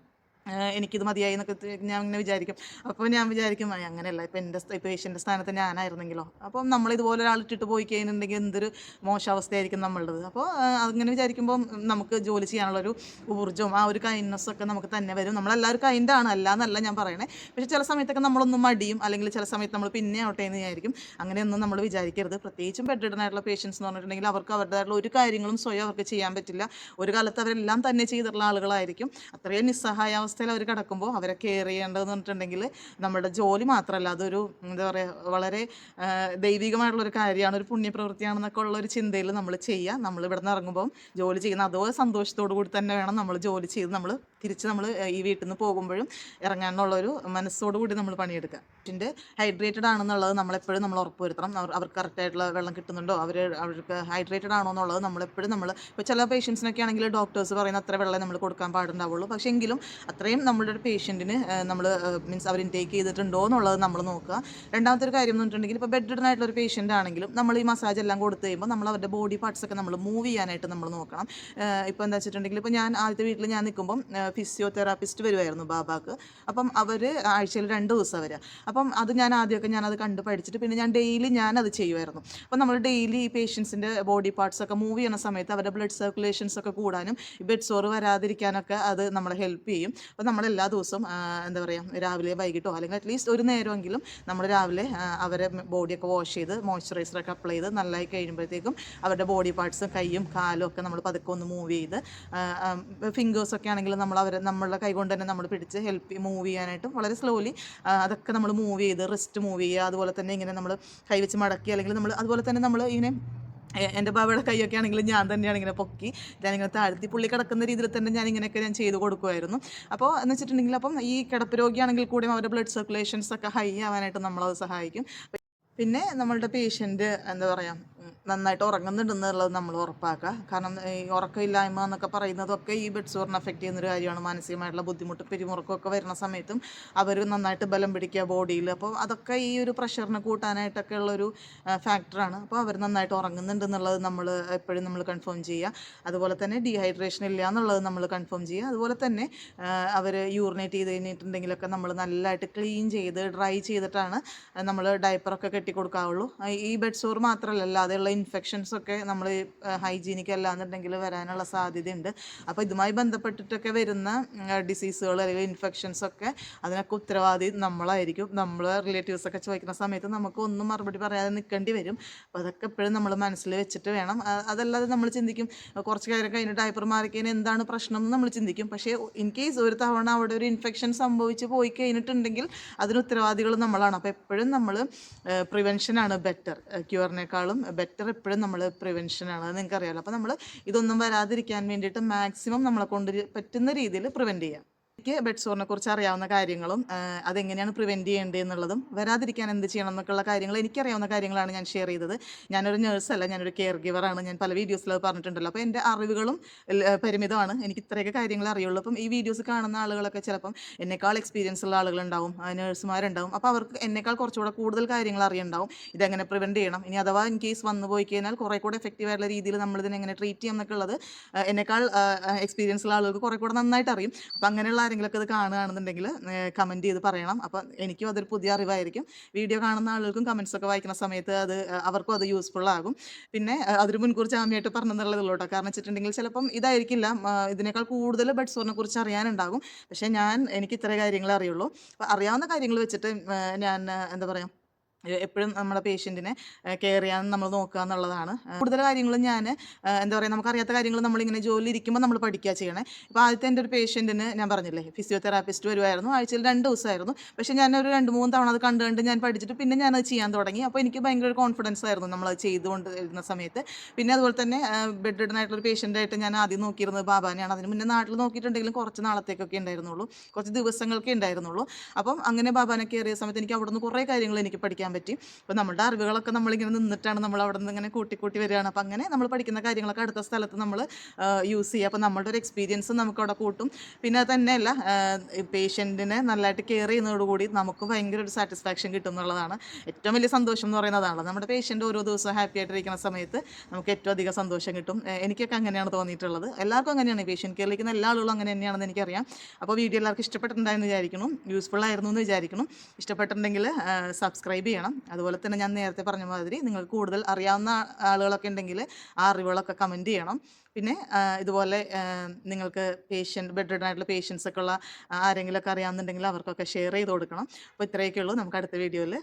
എനിക്കിത് മതിയായി എന്നൊക്കെ ഞാൻ ഇങ്ങനെ വിചാരിക്കും. അപ്പോൾ ഞാൻ വിചാരിക്കും "ആ, അങ്ങനെയല്ല. ഇപ്പം എന്റെ ഇപ്പോൾ ഏഷ്യന്റെ സ്ഥാനത്ത് ഞാനായിരുന്നെങ്കിലോ? അപ്പം നമ്മൾ ഇതുപോലെ ഒരാൾ ഇട്ടിട്ട് പോയി കഴിഞ്ഞിട്ടുണ്ടെങ്കിൽ എന്തൊരു മോശാവസ്ഥയായിരിക്കും നമ്മളുടേത്. അപ്പോൾ അങ്ങനെ വിചാരിക്കുമ്പോൾ നമുക്ക് ജോലി ചെയ്യാനുള്ളൊരു ഊർജവും ആ ഒരു കൈൻഡ്നെസ്സൊക്കെ നമുക്ക് തന്നെ വരും. നമ്മളെല്ലാവരും കൈൻഡാണ് അല്ല എന്നല്ല ഞാൻ പറയണേ. പക്ഷേ ചില സമയത്തൊക്കെ നമ്മളൊന്നും മടിയും അല്ലെങ്കിൽ ചില സമയത്ത് നമ്മൾ പിന്നെ ആവട്ടെ എന്ന് വിചാരിക്കും. അങ്ങനെയൊന്നും നമ്മൾ വിചാരിക്കരുത്. പ്രത്യേകിച്ചും ബെഡിഡനായിട്ടുള്ള പേഷ്യൻസ് എന്ന് പറഞ്ഞിട്ടുണ്ടെങ്കിൽ അവർക്ക് അവരുടേതായിട്ടുള്ള ഒരു കാര്യങ്ങളും സ്വയം അവർക്ക് ചെയ്യാൻ പറ്റില്ല. ഒരു കാലത്ത് അവരെല്ലാം തന്നെ ചെയ്തിട്ടുള്ള ആളുകളായിരിക്കും. അത്രയും നിസ്സഹായാവസ്ഥയിൽ അവർ കിടക്കുമ്പോൾ അവരെ കെയർ ചെയ്യേണ്ടതെന്ന് പറഞ്ഞിട്ടുണ്ടെങ്കിൽ നമ്മുടെ ജോലി മാത്രമല്ല അതൊരു എന്താ പറയുക വളരെ ദൈവികമായിട്ടുള്ളൊരു കാര്യമാണ് ഒരു പുണ്യപ്രവൃത്തിയാണെന്നൊക്കെ ഉള്ള ഒരു ചിന്തയിൽ നമ്മൾ ചെയ്യുക നമ്മൾ ഇവിടെ നിന്ന് ഇറങ്ങുമ്പോൾ ജോലി ചെയ്യുന്ന അതോ സന്തോഷത്തോടു കൂടി തന്നെ വേണം നമ്മൾ ജോലി ചെയ്ത് നമ്മൾ തിരിച്ച് നമ്മൾ ഈ വീട്ടിൽ നിന്ന് പോകുമ്പോഴും ഇറങ്ങാനുള്ളൊരു മനസ്സോടുകൂടി നമ്മൾ പണിയെടുക്കുക പിന്നെ ഹൈഡ്രേറ്റഡ് ആണെന്നുള്ളത് നമ്മളെപ്പോഴും നമ്മൾ ഉറപ്പ് വരുത്തണം. അവർ അവർക്ക് കറക്റ്റായിട്ടുള്ള വെള്ളം കിട്ടുന്നുണ്ടോ? അവർ അവർക്ക് ഹൈഡ്രേറ്റഡ് ആണോ എന്നുള്ളത് നമ്മളെപ്പോഴും നമ്മൾ ഇപ്പോൾ ചില പേഷ്യൻസിനൊക്കെ ആണെങ്കിൽ ഡോക്ടേഴ്സ് പറയുന്ന അത്ര വെള്ളം നമ്മൾ കൊടുക്കാൻ പാടുണ്ടാവുള്ളൂ. പക്ഷേ എങ്കിലും അത്രയും നമ്മുടെ ഒരു പേഷ്യന്റിന് നമ്മൾ മീൻസ് അവർ ഇൻടേക്ക് ചെയ്തിട്ടുണ്ടോ എന്നുള്ളത് നമ്മൾ നോക്കുക രണ്ടാമത്തെ ഒരു കാര്യം എന്ന് പറഞ്ഞിട്ടുണ്ടെങ്കിൽ ഇപ്പോൾ ബെഡ് ആയിട്ടുള്ള ഒരു പേഷ്യന്റ് ആണെങ്കിലും നമ്മൾ ഈ മസാജ് എല്ലാം കൊടുത്തു കഴിയുമ്പോൾ നമ്മൾ അവരുടെ ബോഡി പാർട്സ് ഒക്കെ നമ്മൾ മൂവ് ചെയ്യാനായിട്ട് നമ്മൾ നോക്കണം. ഇപ്പോൾ എന്താ വെച്ചിട്ടുണ്ടെങ്കിൽ ഇപ്പോൾ ഞാൻ ആദ്യത്തെ വീട്ടിൽ ഞാൻ നിൽക്കുമ്പം ഫിസിയോതെറാപ്പിസ്റ്റ് വരുമായിരുന്നു ബാബാക്ക്. അപ്പം അവർ ആഴ്ചയിൽ രണ്ട് ദിവസം വരിക അപ്പം അത് ഞാൻ ആദ്യമൊക്കെ ഞാനത് കണ്ട് പഠിച്ചിട്ട് പിന്നെ ഞാൻ ഡെയിലി ഞാനത് ചെയ്യുമായിരുന്നു അപ്പം നമ്മൾ ഡെയിലി ഈ പേഷ്യൻസിന്റെ ബോഡി പാർട്സൊക്കെ മൂവ് ചെയ്യുന്ന സമയത്ത് അവരുടെ ബ്ലഡ് സർക്കുലേഷൻസ് ഒക്കെ കൂടാനും ബെഡ് സോറ് വരാതിരിക്കാനൊക്കെ അത് നമ്മളെ ഹെൽപ്പ് ചെയ്യും. അപ്പം നമ്മൾ എല്ലാ ദിവസവും എന്താ പറയുക രാവിലെ വൈകിട്ടോ അല്ലെങ്കിൽ അറ്റ്ലീസ്റ്റ് ഒരു നേരമെങ്കിലും നമ്മൾ രാവിലെ അവരെ ബോഡിയൊക്കെ വാഷ് ചെയ്ത് മോയ്സ്ചറൈസറൊക്കെ അപ്ലൈ ചെയ്ത് നല്ലതായി കഴിയുമ്പോഴത്തേക്കും അവരുടെ ബോഡി പാർട്സും കൈയും കാലും ഒക്കെ നമ്മൾ പതുക്കെ ഒന്ന് മൂവ് ചെയ്ത് ഫിംഗേഴ്സൊക്കെ ആണെങ്കിലും നമ്മൾ അവരെ നമ്മളുടെ കൈ കൊണ്ട് തന്നെ നമ്മൾ പിടിച്ച് ഹെൽപ്പ് മൂവ് ചെയ്യാനായിട്ടും വളരെ സ്ലോലി അതൊക്കെ നമ്മൾ മൂവ് ചെയ്ത് റിസ്റ്റ് മൂവ് ചെയ്യുക അതുപോലെ തന്നെ ഇങ്ങനെ നമ്മൾ കൈ വെച്ച് മടക്കി അല്ലെങ്കിൽ നമ്മൾ അതുപോലെ തന്നെ നമ്മൾ ഇങ്ങനെ എന്റെ ബാബയുടെ കൈയൊക്കെ ആണെങ്കിലും ഞാൻ തന്നെയാണ് ഇങ്ങനെ പൊക്കി ഞാനിങ്ങനെ താഴ്ത്തി പുള്ളി കിടക്കുന്ന രീതിയിൽ തന്നെ ഞാൻ ഇങ്ങനെയൊക്കെ ഞാൻ ചെയ്ത് കൊടുക്കുമായിരുന്നു. അപ്പോൾ എന്ന് വെച്ചിട്ടുണ്ടെങ്കിൽ അപ്പം ഈ കിടപ്പ് രോഗിയാണെങ്കിൽ കൂടെയും അവരുടെ ബ്ലഡ് സർക്കുലേഷൻസ് ഒക്കെ ഹൈ ആവാനായിട്ട് നമ്മളത് സഹായിക്കും. പിന്നെ നമ്മളുടെ പേഷ്യന്റ് എന്താ പറയുക നന്നായിട്ട് ഉറങ്ങുന്നുണ്ടെന്നുള്ളത് നമ്മൾ ഉറപ്പാക്കുക. കാരണം ഈ ഉറക്കമില്ലായ്മ എന്നൊക്കെ പറയുന്നതൊക്കെ ഈ ബെഡ് സോറിന് അഫക്റ്റ് ചെയ്യുന്നൊരു കാര്യമാണ്. മാനസികമായിട്ടുള്ള ബുദ്ധിമുട്ട് പിരിമുറുക്കമൊക്കെ വരുന്ന സമയത്തും അവർ നന്നായിട്ട് ബലം പിടിക്കുക ബോഡിയിൽ. അപ്പോൾ അതൊക്കെ ഈ ഒരു പ്രഷറിനെ കൂട്ടാനായിട്ടൊക്കെ ഉള്ളൊരു ഫാക്ടറാണ് അപ്പോൾ അവർ നന്നായിട്ട് ഉറങ്ങുന്നുണ്ടെന്നുള്ളത് നമ്മൾ എപ്പോഴും നമ്മൾ കൺഫേം ചെയ്യുക. അതുപോലെ തന്നെ ഡീഹൈഡ്രേഷൻ ഇല്ല എന്നുള്ളത് നമ്മൾ കൺഫേം ചെയ്യുക. അതുപോലെ തന്നെ അവർ യൂറിനേറ്റ് ചെയ്ത് കഴിഞ്ഞിട്ടുണ്ടെങ്കിലൊക്കെ നമ്മൾ നല്ലതായിട്ട് ക്ലീൻ ചെയ്ത് ഡ്രൈ ചെയ്തിട്ടാണ് നമ്മൾ ഡയപ്പറൊക്കെ കെട്ടി കൊടുക്കാവുള്ളൂ ഈ ബെഡ് സോർ മാത്രമല്ല അല്ലാതെയുള്ള ഇൻഫെക്ഷൻസ് ഒക്കെ നമ്മൾ ഹൈജീനിക് അല്ലാന്നുണ്ടെങ്കിൽ വരാനുള്ള സാധ്യതയുണ്ട്. അപ്പോൾ ഇതുമായി ബന്ധപ്പെട്ടിട്ടൊക്കെ വരുന്ന ഡിസീസുകൾ അല്ലെങ്കിൽ ഇൻഫെക്ഷൻസ് ഒക്കെ അതിനൊക്കെ ഉത്തരവാദി നമ്മളായിരിക്കും. നമ്മൾ റിലേറ്റീവ്സ് ഒക്കെ ചോദിക്കുന്ന സമയത്ത് നമുക്ക് ഒന്നും മറുപടി പറയാതെ നിൽക്കേണ്ടി വരും. അപ്പോൾ അതൊക്കെ എപ്പോഴും നമ്മൾ മനസ്സിൽ വെച്ചിട്ട് വേണം. അതല്ലാതെ നമ്മൾ ചിന്തിക്കും കുറച്ച് കാര്യം കഴിഞ്ഞ് ഡയപ്പർ മാറിക്കഴിഞ്ഞാൽ എന്താണ് പ്രശ്നം എന്ന് നമ്മൾ ചിന്തിക്കും. പക്ഷേ ഇൻ കേസ് ഒരു തവണ അവിടെ ഒരു ഇൻഫെക്ഷൻ സംഭവിച്ച് പോയി കഴിഞ്ഞിട്ടുണ്ടെങ്കിൽ അതിന് ഉത്തരവാദികൾ നമ്മളാണ്. അപ്പോൾ എപ്പോഴും നമ്മൾ പ്രിവെൻഷനാണ് ബെറ്റർ ക്യൂറിനേക്കാളും ബെറ്റർ എപ്പോഴും നമ്മൾ പ്രിവെൻഷനാണ് അത് നിങ്ങൾക്ക് അറിയാമല്ലോ അപ്പോൾ നമ്മൾ ഇതൊന്നും വരാതിരിക്കാൻ വേണ്ടിയിട്ട് മാക്സിമം നമ്മളെ കൊണ്ട് പറ്റുന്ന രീതിയിൽ പ്രിവെന്റ് ചെയ്യാം. എനിക്ക് ബെഡ് സോറിനെ കുറിച്ച് അറിയാവുന്ന കാര്യങ്ങളും അതെങ്ങനെയാണ് പ്രിവെന്റ് ചെയ്യേണ്ടത് എന്നുള്ളതും വരാതിരിക്കാൻ എന്ത് ചെയ്യണം എന്നൊക്കെയുള്ള കാര്യങ്ങൾ എനിക്കറിയാവുന്ന കാര്യങ്ങളാണ് ഞാൻ ഷെയർ ചെയ്തത്. ഞാനൊരു നേഴ്സല്ല ഞാനൊരു കെയർ ഗിവറാണ് ഞാൻ പല വീഡിയോസിൽ പറഞ്ഞിട്ടുണ്ടല്ലോ. അപ്പോൾ എന്റെ അറിവുകളും പരിമിതമാണ്. എനിക്ക് ഇത്രയൊക്കെ കാര്യങ്ങൾ അറിയുള്ളൂ. അപ്പം ഈ വീഡിയോസ് കാണുന്ന ആളുകളൊക്കെ ചിലപ്പം എന്നെക്കാൾ എക്സ്പീരിയൻസ് ഉള്ള ആളുകളുണ്ടാവും നേഴ്സുമാരുണ്ടാവും അപ്പോൾ അവർക്ക് എന്നെക്കാൾ കുറച്ചുകൂടെ കൂടുതൽ കാര്യങ്ങൾ അറിയുണ്ടാവും. ഇതെങ്ങനെ പ്രിവെന്റ് ചെയ്യണം? ഇനി അഥവാ ഇൻ കേസ് വന്നു പോയി കഴിഞ്ഞാൽ കുറേ കൂടെ എഫക്റ്റീവ് ആയിട്ടുള്ള രീതിയിൽ എങ്ങനെ ട്രീറ്റ് ചെയ്യാം എന്നൊക്കെ ഉള്ളത് എന്നെക്കാൾ എക്സ്പീരിയൻസ് ഉള്ള ആളുകൾക്ക് കുറേ കൂടെ നന്നായിട്ട് അറിയും. അപ്പം അങ്ങനെയുള്ള ആരെങ്കിലുമൊക്കെ ഇത് കാണുകയാണെന്നുണ്ടെങ്കിൽ കമന്റ് ചെയ്ത് പറയണം. അപ്പം എനിക്കും അതൊരു പുതിയ അറിവായിരിക്കും. വീഡിയോ കാണുന്ന ആളുകൾക്കും കമൻസ് ഒക്കെ വായിക്കുന്ന സമയത്ത് അത് അവർക്കും അത് യൂസ്ഫുൾ ആകും. പിന്നെ അതൊരു മുൻകൂർ ജാമ്യമായിട്ട് പറഞ്ഞെന്നുള്ളതുള്ളൂ കേട്ടോ. കാരണം വെച്ചിട്ടുണ്ടെങ്കിൽ ചിലപ്പം ഇതായിരിക്കില്ല. ഇതിനേക്കാൾ കൂടുതൽ ബെഡ് സോറിനെ കുറിച്ച് അറിയാനുണ്ടാകും. പക്ഷേ ഞാൻ എനിക്ക് ഇത്ര കാര്യങ്ങൾ അറിയുള്ളൂ. അറിയാവുന്ന കാര്യങ്ങൾ വെച്ചിട്ട് ഞാൻ എന്താ പറയുക എപ്പോഴും നമ്മുടെ പേഷ്യന്റിനെ കെയർ ചെയ്യാൻ നമ്മൾ നോക്കുക എന്നുള്ളതാണ്. കൂടുതൽ കാര്യങ്ങളും ഞാൻ എന്താ പറയുക നമുക്കറിയാത്ത കാര്യങ്ങൾ നമ്മളിങ്ങനെ ജോലി ഇരിക്കുമ്പോൾ നമ്മൾ പഠിക്കുക ചെയ്യണേ. ഇപ്പോൾ ആദ്യത്തെ എന്റെ ഒരു പേഷ്യന്റിന് ഞാൻ പറഞ്ഞില്ലേ ഫിസിയോതെറാപ്പിസ്റ്റ് വരുമായിരുന്നു ആഴ്ചയിൽ രണ്ട് ദിവസമായിരുന്നു. പക്ഷേ ഞാൻ ഒരു രണ്ട് മൂന്ന് തവണ അത് കണ്ട് കണ്ട് ഞാൻ പഠിച്ചിട്ട് പിന്നെ ഞാനത് ചെയ്യാൻ തുടങ്ങി. അപ്പോൾ എനിക്ക് ഭയങ്കര കോൺഫിഡൻസ് ആയിരുന്നു നമ്മൾ ചെയ്തുകൊണ്ട് ഇരുന്ന സമയത്ത്. പിന്നെ അതുപോലെ തന്നെ ബെഡ് റിഡനായിട്ടുള്ള പേഷ്യന്റായിട്ട് ഞാൻ ആദ്യം നോക്കിയിരുന്നത് ബാബാനെയാണ്. അതിന് മുന്നേ നാട്ടിൽ നോക്കിയിട്ടുണ്ടെങ്കിലും കുറച്ച് നാളത്തേക്കൊക്കെ ഉണ്ടായിരുന്നുള്ളൂ. കുറച്ച് ദിവസങ്ങൾക്കേ ഉണ്ടായിരുന്നുള്ളൂ. അപ്പം അങ്ങനെ ബാബാനെ കയറിയ സമയത്ത് എനിക്ക് അവിടെ നിന്ന് കുറേ കാര്യങ്ങൾ എനിക്ക് പഠിക്കാൻ പറ്റി. അപ്പോൾ നമ്മുടെ അറിവുകളൊക്കെ നമ്മളിങ്ങനെ നിന്നിട്ടാണ് നമ്മൾ അവിടെ നിന്ന് ഇങ്ങനെ കൂട്ടി കൂട്ടി വരികയാണ്. അപ്പോൾ അങ്ങനെ നമ്മൾ പഠിക്കുന്ന കാര്യങ്ങളൊക്കെ അടുത്ത സ്ഥലത്ത് നമ്മൾ യൂസ് ചെയ്യുക. അപ്പോൾ നമ്മളുടെ ഒരു എക്സ്പീരിയൻസ് നമുക്ക് അവിടെ കൂട്ടും. പിന്നെ തന്നെയല്ല പേഷ്യന്റിനെ നല്ലതായിട്ട് കെയർ ചെയ്യുന്നതോടുകൂടി നമുക്ക് ഭയങ്കര ഒരു സാറ്റിസ്ഫാക്ഷൻ കിട്ടും എന്നുള്ളതാണ്. ഏറ്റവും വലിയ സന്തോഷം എന്ന് പറയുന്നതാണ് നമ്മുടെ പേഷ്യന്റ് ഓരോ ദിവസവും ഹാപ്പി ആയിട്ടിരിക്കുന്ന സമയത്ത് നമുക്ക് ഏറ്റവും അധികം സന്തോഷം കിട്ടും. എനിക്കൊക്കെ അങ്ങനെയാണ് തോന്നിയിട്ടുള്ളത്. എല്ലാവർക്കും അങ്ങനെയാണ്. പേഷ്യന്റ് കെയറിലിരിക്കുന്ന എല്ലാ ആളുകളും അങ്ങനെ തന്നെയാണെന്ന് എനിക്കറിയാം. അപ്പോൾ വീഡിയോ എല്ലാവർക്കും ഇഷ്ടപ്പെട്ടിട്ടുണ്ടായെന്ന് വിചാരിക്കണം യൂസ്ഫുൾ ആയിരുന്നു എന്ന് വിചാരിക്കണം ഇഷ്ടപ്പെട്ടിട്ടുണ്ടെങ്കിൽ സബ്സ്ക്രൈബ് ചെയ്യണം. അതുപോലെ തന്നെ ഞാൻ നേരത്തെ പറഞ്ഞ മാതിരി നിങ്ങൾക്ക് കൂടുതൽ അറിയാവുന്ന ആളുകളൊക്കെ ഉണ്ടെങ്കിൽ ആ അറിവുകളൊക്കെ കമന്റ് ചെയ്യണം. പിന്നെ ഇതുപോലെ നിങ്ങൾക്ക് പേഷ്യന്റ് ബെഡ് റിഡനായിട്ടുള്ള പേഷ്യൻസ് ഒക്കെ ഉള്ള ആരെങ്കിലുമൊക്കെ അറിയാമെന്നുണ്ടെങ്കിൽ അവർക്കൊക്കെ ഷെയർ ചെയ്ത് കൊടുക്കണം. അപ്പോൾ ഇത്രയൊക്കെ ഉള്ളൂ നമുക്ക് അടുത്ത വീഡിയോയിൽ